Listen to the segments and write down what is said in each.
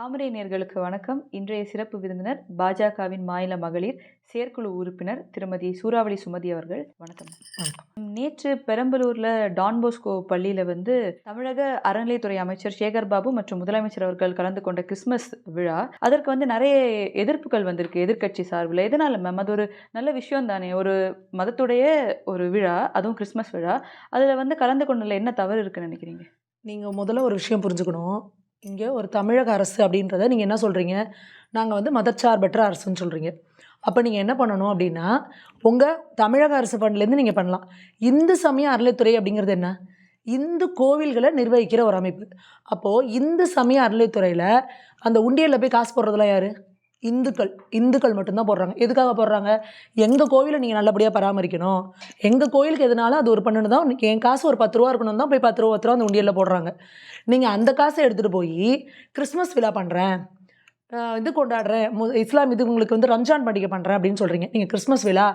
தாமரை நேர்களுக்கு வணக்கம். இன்றைய சிறப்பு விருந்தினர் பாஜகவின் மாநில மகளிர் செயற்குழு உறுப்பினர் திருமதி சூறாவளி சுமதி அவர்கள். வணக்கம். நேற்று பெரம்பலூர்ல டான் போஸ்கோ பள்ளியில வந்து தமிழக அறநிலையத்துறை அமைச்சர் சேகர் பாபு மற்றும் முதலமைச்சர் அவர்கள் கலந்து கொண்ட கிறிஸ்மஸ் விழா. அதற்கு வந்து நிறைய எதிர்ப்புகள் வந்திருக்கு எதிர்க்கட்சி சார்பில். எதனால மேம் அது ஒரு நல்ல விஷயம் தானே. ஒரு மதத்துடைய ஒரு விழா அதுவும் கிறிஸ்மஸ் விழா. அதில் வந்து கலந்து கொண்டதில் என்ன தவறு இருக்குன்னு நினைக்கிறீங்க? நீங்கள் முதல்ல ஒரு விஷயம் புரிஞ்சுக்கணும். இங்கே ஒரு தமிழக அரசு அப்படின்றத நீங்கள் என்ன சொல்கிறீங்க நாங்கள் வந்து மதச்சார்பற்ற அரசுன்னு சொல்கிறீங்க அப்போ நீங்கள் என்ன பண்ணணும் அப்படின்னா உங்கள் தமிழக அரசு ஃபண்ட்லேருந்து நீங்கள் பண்ணலாம். இந்து சமய அறநிலைத்துறை அப்படிங்கிறது என்ன? இந்து கோவில்களை நிர்வகிக்கிற ஒரு அமைப்பு. அப்போது இந்து சமய அறநிலைத்துறையில் அந்த உண்டியலில் போய் காசு போடுறதுலாம் யார்? இந்துக்கள் இந்துக்கள் மட்டும்தான் போடுறாங்க. எதுக்காக போடுறாங்க? எங்கள் கோவிலை நீங்கள் நல்லபடியாக பராமரிக்கணும். எங்கள் கோயிலுக்கு எதுனாலும் அது ஒரு பண்ணுன்னு தான் என் காசு ஒரு பத்து ரூபா இருக்கணும் தான் போய் பத்து ரூபா பத்து ரூபா அந்த உண்டியலில் போடுறாங்க. நீங்கள் அந்த காசை எடுத்துகிட்டு போய் கிறிஸ்மஸ் விழா பண்ணுறேன் இது கொண்டாடுறேன் மு இஸ்லாம் இது உங்களுக்கு வந்து ரம்ஜான் பண்டிகை பண்ணுறேன் அப்படின்னு சொல்கிறீங்க நீங்கள் கிறிஸ்மஸ் விழா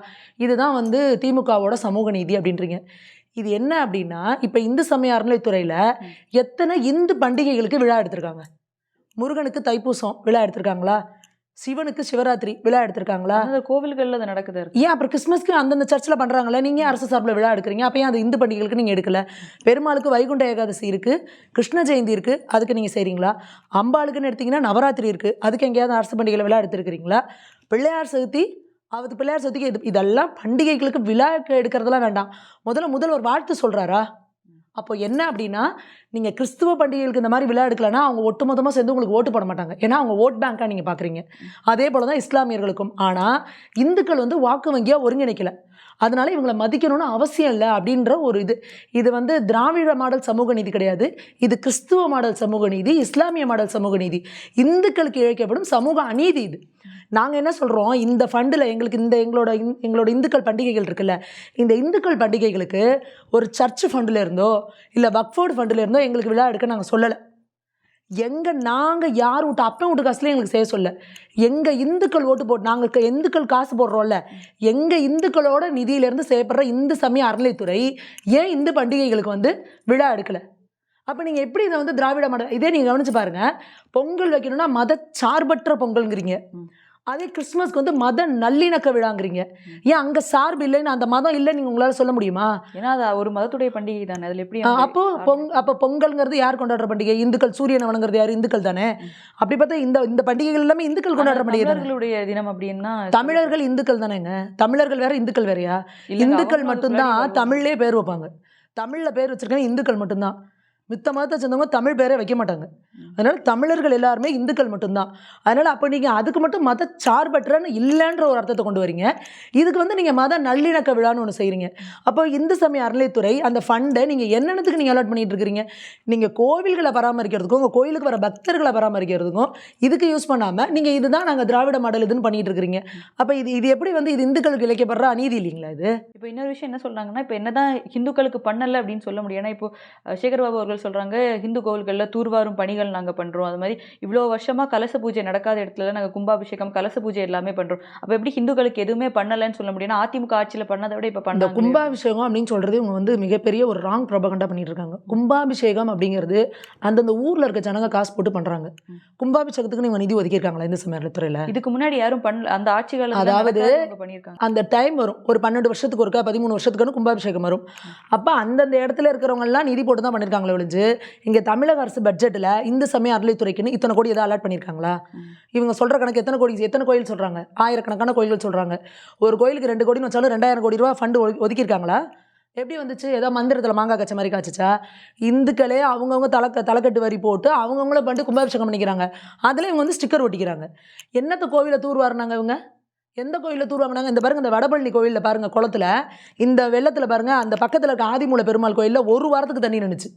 இதுதான் வந்து திமுகவோட சமூக நீதி அப்படின்றீங்க. இது என்ன அப்படின்னா இப்போ இந்து சமய அறநிலைத்துறையில் எத்தனை இந்து பண்டிகைகளுக்கு விழா எடுத்திருக்காங்க? முருகனுக்கு தைப்பூசம் விழா எடுத்திருக்காங்களா? சிவனுக்கு சிவராத்திரி விழா எடுத்திருக்காங்களா? அந்த கோவில்களில் அது நடக்குது. ஏன் அப்புறம் கிறிஸ்மஸ்க்கு அந்தந்த சர்ச்சில் பண்ணுறாங்களே நீங்கள் அரசு சார்பில் விழா எடுக்கிறீங்க? அப்போ ஏன் அது இந்து பண்டிகைகளுக்கு நீங்கள் எடுக்கல? பெருமாளுக்கு வைகுண்ட ஏகாதசி இருக்குது கிருஷ்ண ஜெயந்தி இருக்குது அதுக்கு நீங்கள் செய்கிறீங்களா அம்பாளுக்குன்னு எடுத்தீங்கன்னா நவராத்திரி இருக்குது அதுக்கு எங்கேயாவது அரசு பண்டிகையில் விழா எடுத்துருக்கிறீங்களா? பிள்ளையார் சதுர்த்தி அது பிள்ளையார் சதுர்த்திக்கு இது இதெல்லாம் பண்டிகைகளுக்கு விழா எடுக்கிறதெல்லாம் வேண்டாம். முதல்ல முதல்ல ஒரு வாழ்த்து சொல்கிறாரா அப்போ என்ன அப்படின்னா நீங்கள் கிறிஸ்துவ பண்டிகைகளுக்கு இந்த மாதிரி விழா எடுக்கலன்னா அவங்க ஒட்டுமொத்தமாக சேர்ந்து உங்களுக்கு ஓட்டு போட மாட்டாங்க. ஏன்னா அவங்க ஓட் பேங்காக நீங்கள் பார்க்குறீங்க அதே போல் தான் இஸ்லாமியர்களுக்கும். ஆனால் இந்துக்கள் வந்து வாக்கு வங்கியாக ஒருங்கிணைக்கல. அதனால் இவங்களை மதிக்கணும்னு அவசியம் இல்லை அப்படின்ற ஒரு இது. இது வந்து திராவிட மாடல் சமூக நீதி கிடையாது. இது கிறிஸ்துவ மாடல் சமூக நீதி இஸ்லாமிய மாடல் சமூக நீதி. இந்துக்களுக்கு இழைக்கப்படும் சமூக அநீதி இது. நாங்கள் என்ன சொல்கிறோம் இந்த ஃபண்டில் எங்களுக்கு இந்த எங்களோட இந்- எங்களோட இந்துக்கள் பண்டிகைகள் இருக்குல்ல இந்த இந்துக்கள் பண்டிகைகளுக்கு ஒரு சர்ச் ஃபண்டில் இருந்தோ இல்லை வக்ஃபோர்டு ஃபண்டில் இருந்தோ எங்களுக்கு விழா எடுக்க நாங்கள் சொல்லலை. எங்கள் நாங்கள் யார் விட்டு அப்பன் விட்டு காசுலேயே எங்களுக்கு செய்ய சொல்ல எங்கள் இந்துக்கள் ஓட்டு போட்டு நாங்கள் இந்துக்கள் காசு போடுறோம்ல எங்கள் இந்துக்களோட நிதியிலேருந்து செய்யப்படுற இந்து சமய அறநிலைத்துறை ஏன் இந்து பண்டிகைகளுக்கு வந்து விழா எடுக்கலை? அப்போ நீங்கள் எப்படி இதை வந்து திராவிட மாடல் இதே நீங்கள் கவனிச்சு பாருங்கள் பொங்கல் வைக்கணும்னா மத சார்பற்ற பொங்கல்ங்கிறீங்க அதே கிறிஸ்மஸ்க்கு வந்து மத நல்லிணக்க விழாங்கிறீங்க. ஏன் அங்கே சார்பு இல்லைன்னு அந்த மதம் இல்லைன்னு நீங்கள் உங்களால் சொல்ல முடியுமா? ஏன்னா அது ஒரு மதத்துடைய பண்டிகை தானே. அதில் எப்படி அப்போ பொங் அப்போ பொங்கல்ங்கிறது யார் கொண்டாடுற பண்டிகை? இந்துக்கள் சூரியனை வணங்குறது யார்? இந்துக்கள் தானே. அப்படி பார்த்தா இந்த இந்த பண்டிகைகள் எல்லாமே இந்துக்கள் கொண்டாடுற பண்டிகை தமிழர்களுடைய தினம் அப்படின்னா தமிழர்கள் இந்துக்கள் தானேங்க. தமிழர்கள் வேற இந்துக்கள் வேறயா? இந்துக்கள் மட்டும்தான் தமிழ்லேயே பேர் வைப்பாங்க. தமிழில் பேர் வச்சிருக்காங்க இந்துக்கள் மட்டும்தான். மித்த மதத்தை சேர்ந்தவங்க தமிழ் பேரே வைக்க மாட்டாங்க. அதனால் தமிழர்கள் எல்லாருமே இந்துக்கள் மட்டும்தான். அதனால் அப்போ நீங்கள் அதுக்கு மட்டும் மத சார்பற்றன்னு இல்லைன்ற ஒரு அர்த்தத்தை கொண்டு வரீங்க. இதுக்கு வந்து நீங்கள் மத நல்லிணக்க விழான்னு ஒன்று செய்கிறீங்க அப்போ இந்து சமய அறநிலைத்துறை அந்த ஃபண்டை நீங்கள் என்னென்னத்துக்கு நீங்கள் அலாட் பண்ணிகிட்டு இருக்கிறீங்க? நீங்கள் கோவில்களை பராமரிக்கிறதுக்கும் உங்கள் கோயிலுக்கு வர பக்தர்களை பராமரிக்கிறதுக்கும் இதுக்கு யூஸ் பண்ணாமல் நீங்கள் இதுதான் நாங்கள் திராவிட மாடல் இதுன்னு பண்ணிகிட்டு இருக்கிறீங்க. அப்போ இது இது எப்படி வந்து இது இந்துக்களுக்கு இழைக்கப்படுற அநீதி இல்லைங்களா இது? இப்போ இன்னொரு விஷயம் என்ன சொல்கிறாங்கன்னா இப்போ என்ன தான் ஹிந்துக்களுக்கு பண்ணலை அப்படின்னு சொல்ல முடியும். ஏன்னா இப்போ சேகர் பாபு அவர்கள் சொல்றாங்க ஹிந்து கோவில்களில் தூர்வாரும் பணிகள் நாங்க பண்றோம். அது மாதிரி இவ்வளோ வருஷமா கலச பூஜை நடக்காத இடத்துல நாங்க கும்பாபிஷேகம் கலச பூஜை எல்லாமே பண்றோம். அப்போ எப்படி ஹிந்துக்களுக்கு எதுவுமே பண்ணலன்னு சொல்ல முடியும் ஏன்னா அதிமுக ஆட்சியில பண்ணதை விட இப்போ பண்ணாங்க கும்பாபிஷேகம் அப்படின்னு சொல்கிறது இவங்க வந்து மிகப்பெரிய ஒரு ராங் ப்ரொபகண்டா பண்ணிட்டு இருக்காங்க கும்பாபிஷேகம் அப்படிங்கிறது அந்தந்த ஊரில் இருக்க ஜனங்க காசு போட்டு பண்ணுறாங்க. கும்பாபிஷேகத்துக்கு நீங்கள் நிதி ஒதுக்கியிருக்காங்களா இந்த சமயத்துறையில் இதுக்கு முன்னாடி யாரும் பண்ணல அந்த ஆட்சி காலத்துல அதாவது அந்த டைம் வரும். ஒரு பன்னெண்டு வருஷத்துக்கு ஒருக்கா பதிமூணு வருஷத்துக்கு கும்பாபிஷேகம் வரும். அப்போ அந்தந்த இடத்துல இருக்கிறவங்க எல்லாம் நிதி போட்டு தான் பண்ணியிருக்காங்களே முடிஞ்சு இங்கே தமிழக அரசு பட்ஜெட்டில் இந்து சமய அறநிலைத்துறைக்குன்னு இத்தனை கோடி எதாவது அலாட் பண்ணியிருக்காங்களா? இவங்க சொல்கிற கணக்கு எத்தனை கோடி எத்தனை கோயில் சொல்கிறாங்க ஆயிரக்கணக்கான கோயில்கள் சொல்கிறாங்க ஒரு கோயிலுக்கு ரெண்டு கோடின்னு வச்சாலும் ரெண்டாயிரம் கோடி ரூபா ஃபண்டு ஒதுக்கியிருக்காங்களா? எப்படி வந்துச்சு? ஏதோ மந்திரத்தில் மாங்காய் கச்ச மாதிரி காய்ச்சிச்சா? இந்துக்களே அவங்கவுங்க தலை தலைக்கட்டு வரி போட்டு அவங்கவுங்கள பண்ணிட்டு கும்பாபிஷேகம் பண்ணிக்கிறாங்க. அதில் இவங்க வந்து ஸ்டிக்கர் ஒட்டிக்கிறாங்க. என்னத்த கோவிலை தூர் இவங்க? எந்த கோயிலில் தூர் வாங்கினாங்க இந்த பாருங்க இந்த வடபழனி கோயிலில் பாருங்கள் குளத்துல இந்த வெள்ளத்தில் பாருங்க அந்த பக்கத்தில் இருக்க ஆதிமூல பெருமாள் கோயிலில் ஒரு வாரத்துக்கு தண்ணி நின்றுச்சு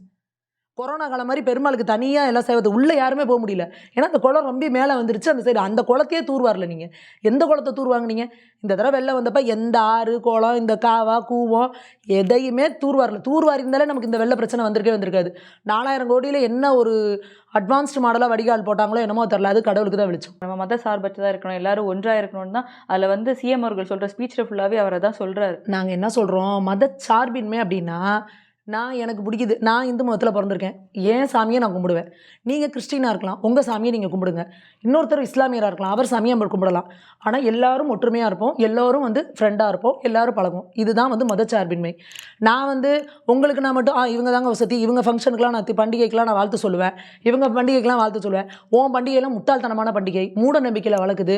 கொரோனா காலம் மாதிரி பெருமாளுக்கு தனியாக எல்லாம் செய்வது. உள்ளே யாருமே போக முடியல. ஏன்னா அந்த குளம் ரொம்ப மேலே வந்துருச்சு அந்த சைடு அந்த குளத்தையே தூர் வரல நீங்கள் எந்த குளத்தை தூர் வாங்குனீங்க? இந்த தடவை வெள்ளம் வந்தப்ப எந்த ஆறு குளம் இந்த காவா கூவம் எதையுமே தூர் வரல. தூர் இருந்தாலே நமக்கு இந்த வெள்ள பிரச்சனை வந்திருக்கே வந்திருக்காது. நாலாயிரம் கோடியில் என்ன ஒரு அட்வான்ஸ்டு மாடலாக வடிகால் போட்டாங்களோ என்னமோ தெரில அது கடவுளுக்கு தான் வெளிச்சம். நம்ம மத சார்பற்றதா இருக்கணும் எல்லாரும் ஒன்றா இருக்கணும்னு தான் அதுல வந்து சிஎம் அவர்கள் சொல்ற ஸ்பீச்ல ஃபுல்லாவே அவர் தான் சொல்றாரு. நாங்கள் என்ன சொல்கிறோம் மத சார்பின்மை அப்படின்னா நான் எனக்கு பிடிக்குது. நான் இந்து மதத்தில் பிறந்திருக்கேன். ஏன் சாமியை நான் கும்பிடுவேன். நீங்கள் கிறிஸ்டினாக இருக்கலாம். உங்கள் சாமியை நீங்கள் கும்பிடுங்க. இன்னொருத்தர் இஸ்லாமியராக இருக்கலாம். அவர் சாமியை நம்ம கும்பிடலாம். ஆனால் எல்லாரும் ஒற்றுமையாக இருப்போம். எல்லோரும் வந்து ஃப்ரெண்டாக இருப்போம். எல்லோரும் பழகும் இதுதான் வந்து மதச்சார்பின்மை நான் வந்து உங்களுக்கு நான் மட்டும் ஆ இவங்க தாங்க வசதி. இவங்க ஃபங்க்ஷனுக்குலாம் நான் பண்டிகைக்கெலாம் நான் வாழ்த்து சொல்லுவேன். இவங்க பண்டிகைக்கெலாம் வாழ்த்து சொல்லுவேன். உன் பண்டிகைலாம் முட்டாள்தனமான பண்டிகை. மூட நம்பிக்கையில் வளர்க்குது.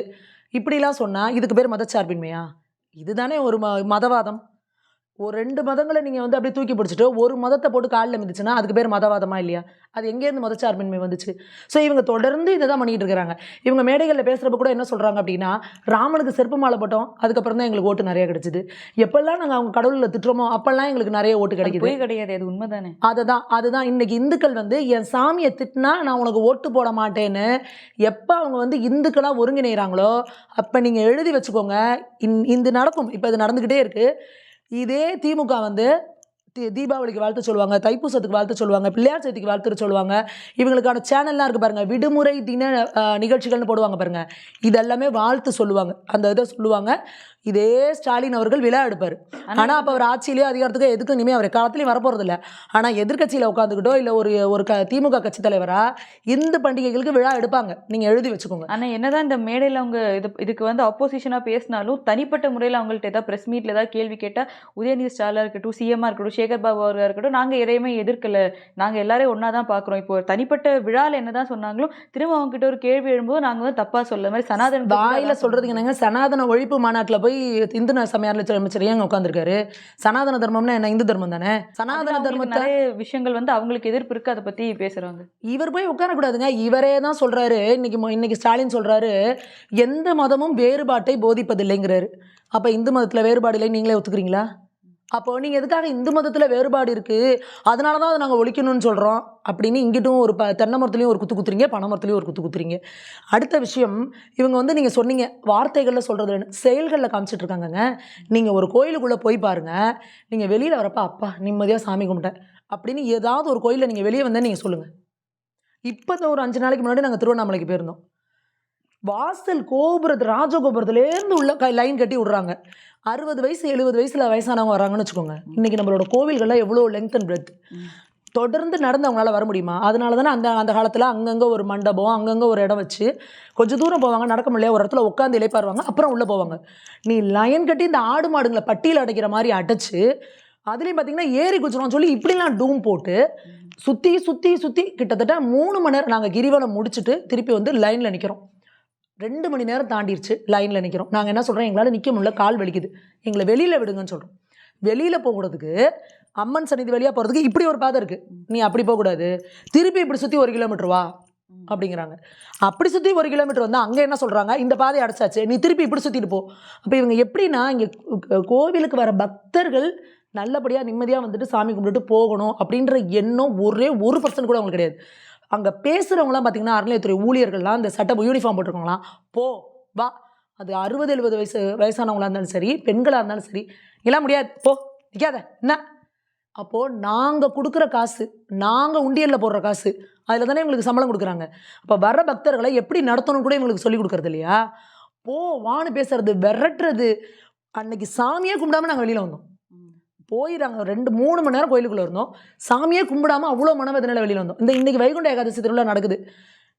இப்படிலாம் சொன்னால் இதுக்கு பேர் மதச்சார்பின்மையா இதுதானே ஒரு ம மதவாதம். ஒரு ரெண்டு மதங்களை நீங்கள் வந்து அப்படியே தூக்கி பிடிச்சிட்டு ஒரு மதத்தை போட்டு காலில் மிதிச்சுன்னா அதுக்கு பேர் மதவாதமா இல்லையா? அது எங்கேருந்து மதச்சார்பின்மை வந்துச்சு? ஸோ இவங்க தொடர்ந்து இதை தான் பண்ணிட்டு இருக்கிறாங்க. இவங்க மேடைகளில் பேசுகிறப்ப கூட என்ன சொல்கிறாங்க அப்படின்னா ராமனுக்கு செருப்பு மாலை போட்டோம் அதுக்கப்புறம் தான் எங்களுக்கு ஓட்டு நிறைய கிடைச்சிது. எப்பெல்லாம் நாங்கள் அவங்க கடவுளில் திட்டுறோமோ அப்பெல்லாம் எங்களுக்கு நிறைய ஓட்டு அது கிடைக்குது. கிடையாது அது உண்மைதானே? அதுதான் அதுதான். இன்னைக்கு இந்துக்கள் வந்து என் சாமியை திட்டினா நான் உனக்கு ஓட்டு போட மாட்டேன்னு எப்போ அவங்க வந்து இந்துக்களாக ஒருங்கிணைகிறாங்களோ அப்போ நீங்கள் எழுதி வச்சுக்கோங்க. இந் இது நடக்கும். இப்போ இது நடந்துக்கிட்டே இருக்குது இதே திமுக வந்து தீ தீபாவளிக்கு வாழ்த்து சொல்லுவாங்க தைப்பூசத்துக்கு வாழ்த்து சொல்லுவாங்க பிள்ளையார் சதுர்த்திக்கு வாழ்த்து சொல்லுவாங்க. இவங்களுக்கான சேனல்லாம் இருக்குது பாருங்கள் விடுமுறை தின நிகழ்ச்சிகள்னு போடுவாங்க பாருங்கள் இதெல்லாமே வாழ்த்து சொல்லுவாங்க. அந்த இதை சொல்லுவாங்க. இதே ஸ்டாலின் அவர்கள் விழா எடுப்பார் ஆனால் அப்போ அவர் ஆட்சியிலேயோ அதிகாரத்துக்கோ எதுக்கும் இனிமேல் அவர் காலத்துலையும் வரப்போகிறது இல்லை ஆனால் எதிர்க்கட்சியில் உட்காந்துக்கிட்டோ இல்லை ஒரு ஒரு க திமுக கட்சி தலைவராக இந்த பண்டிகைகளுக்கு விழா எடுப்பாங்க. நீங்கள் எழுதி வச்சுக்கோங்க. ஆனா என்னதான் இந்த மேடையில அவங்க இது இதுக்கு வந்து அப்போசிஷனா பேசினாலும் தனிப்பட்ட முறையில் அவங்கள்ட்ட ஏதாவது பிரஸ் மீட்ல ஏதாவது கேள்வி கேட்டா உதயநிதி ஸ்டாலினா இருக்கட்டும் சிஎம்ஆ இருக்கட்டும் சேகர் பாபு அவர்களா இருக்கட்டும் நாங்க எதையுமே எதிர்க்கல. நாங்க எல்லாரும் ஒண்ணா தான் பாக்குறோம். இப்போ தனிப்பட்ட விழால என்னதான் சொன்னாங்களோ திரும்ப அவங்க கிட்ட ஒரு கேள்வி எழும்போது நாங்க வந்து தப்பா சொல்ல மாதிரி சனாதன வாயில சொல்றதுக்கு என்னங்க? சனாதன ஒழிப்பு மாநாட்டில் போய் இந்து ந- சமயாரில் அமைச்சர் உட்காந்துருக்காரு சனாதன தர்மம்னா என்ன? இந்து தர்மம் தானே? சனாதன தர்மத்தை விஷயங்கள் வந்து அவங்களுக்கு எதிர்ப்பு இருக்கு அதை பத்தி பேசுறாங்க இவர் போய் உட்காரக்கூடாதுங்க. இவரே தான் சொல்றாரு. இன்னைக்கு இன்னைக்கு ஸ்டாலின் சொல்றாரு எந்த மதமும் வேறுபாட்டை போதிப்பதில்லைங்கிறாரு. அப்ப இந்து மதத்துல வேறுபாடு இல்லை நீங்களே ஒத்துக்கிறீங்களா? அப்போ நீங்க எதுக்காக இந்து மதத்துல வேறுபாடு இருக்கு? அதனால தான் அதை நாங்கள் ஒழிக்கணும்னு சொல்றோம். அப்படின்னு இங்கிட்டும் ஒரு ப தென்னை மரத்துலையும் ஒரு குத்து குத்துறீங்க பனை மரத்துலேயும் ஒரு குத்து குத்துறீங்க. அடுத்த விஷயம் இவங்க வந்து நீங்கள் சொன்னீங்க வார்த்தைகளில் சொல்கிறது செயல்களில் காமிச்சிட்டு இருக்காங்கங்க. நீங்கள் ஒரு கோயிலுக்குள்ளே போய் பாருங்க. நீங்கள் வெளியில் வரப்ப அப்பா நிம்மதியாக சாமி கும்பிட்டேன். அப்படின்னு ஏதாவது ஒரு கோயிலில் நீங்கள் வெளியே வந்தால் நீங்கள் சொல்லுங்கள் இப்போ தான் ஒரு அஞ்சு நாளைக்கு முன்னாடி நாங்கள் திருவண்ணாமலைக்கு போயிருந்தோம். வாசல் கோபுரத்து ராஜகோபுரத்துலேருந்து உள்ள க லைன் கட்டி விடுறாங்க. அறுபது வயசு எழுபது வயசில் வயசானவங்க வராங்கன்னு வச்சுக்கோங்க. இன்றைக்கி நம்மளோட கோவில்கள்லாம் எவ்வளோ லெங்க் அண்ட் பிரெத் தொடர்ந்து நடந்து அவங்களால வர முடியுமா? அதனால தானே அந்த அந்த காலத்தில் அங்கங்கே ஒரு மண்டபம் அங்கங்கே ஒரு இடம் வச்சு கொஞ்சம் தூரம் போவாங்க. நடக்க முடியல. ஒரு இடத்துல உட்காந்து இலைப்பாருவாங்க அப்புறம் உள்ளே போவாங்க. நீ லைன் கட்டி இந்த ஆடு மாடுங்களை பட்டியில் அடைக்கிற மாதிரி அடைச்சு அதுலேயும் பார்த்தீங்கன்னா ஏறி குச்சிரும் சொல்லி இப்படிலாம் டூம் போட்டு சுற்றி சுற்றி சுற்றி கிட்டத்தட்ட மூணு மணி நேரம் நாங்கள் கிரிவலம் முடிச்சுட்டு திருப்பி வந்து லைனில் நிற்கிறோம் ரெண்டு மணி நேரம் தாண்டிடுச்சு லைனில் நிற்கிறோம் நாங்கள் என்ன சொல்கிறோம் எங்களால் நிற்க முடியல கால் வலிக்குது. எங்களை வெளியில் விடுங்கன்னு சொல்கிறோம் வெளியில் போகிறதுக்கு அம்மன் சன்னிதி வழியாக போகிறதுக்கு இப்படி ஒரு பாதை இருக்குது நீ அப்படி போகக்கூடாது. திருப்பி இப்படி சுற்றி ஒரு கிலோமீட்டர் வா அப்படிங்கிறாங்க. அப்படி சுற்றி ஒரு கிலோமீட்டர் வந்து அங்கே என்ன சொல்கிறாங்க இந்த பாதையை அடைச்சாச்சு. நீ திருப்பி இப்படி சுற்றிட்டு போ. அப்போ இவங்க எப்படின்னா இங்கே கோவிலுக்கு வர பக்தர்கள் நல்லபடியாக நிம்மதியாக வந்துட்டு சாமி கும்பிட்டுட்டு போகணும் அப்படின்ற எண்ணம் ஒரே ஒரு பர்சன்ட் கூட அவங்களுக்கு கிடையாது. அங்கே பேசுகிறவங்களாம் பார்த்தீங்கன்னா அறநிலையத்துறை ஊழியர்கள்லாம் அந்த சட்ட யூனிஃபார்ம் போட்டிருக்கவங்களாம் போ வா. அது அறுபது எழுபது வயசு வயசானவங்களாக இருந்தாலும் சரி பெண்களாக இருந்தாலும் சரி எல்லாம் முடியாது. போ நிற்காத என்ன? அப்போது நாங்கள் கொடுக்குற காசு நாங்கள் உண்டியலில் போடுற காசு அதில் தானே இவங்களுக்கு சம்பளம் கொடுக்குறாங்க. அப்போ வர பக்தர்களை எப்படி நடத்தணும் கூட இவங்களுக்கு சொல்லி கொடுக்குறது இல்லையா? போ வான்னு பேசுறது விரட்டுறது. அன்னைக்கு சாமியே கும்பிடாம நாங்கள் வெளியில் வந்தோம். போயிடறாங்க ரெண்டு மூணு மணி நேரம் கோயிலுக்குள்ளே இருந்தோம். சாமியே கும்பிடாம அவ்வளோ மனவேதனையில் வெளியில் வந்தோம். இந்த இன்றைக்கி வைகுண்ட ஏகாதசி திருவிழா நடக்குது.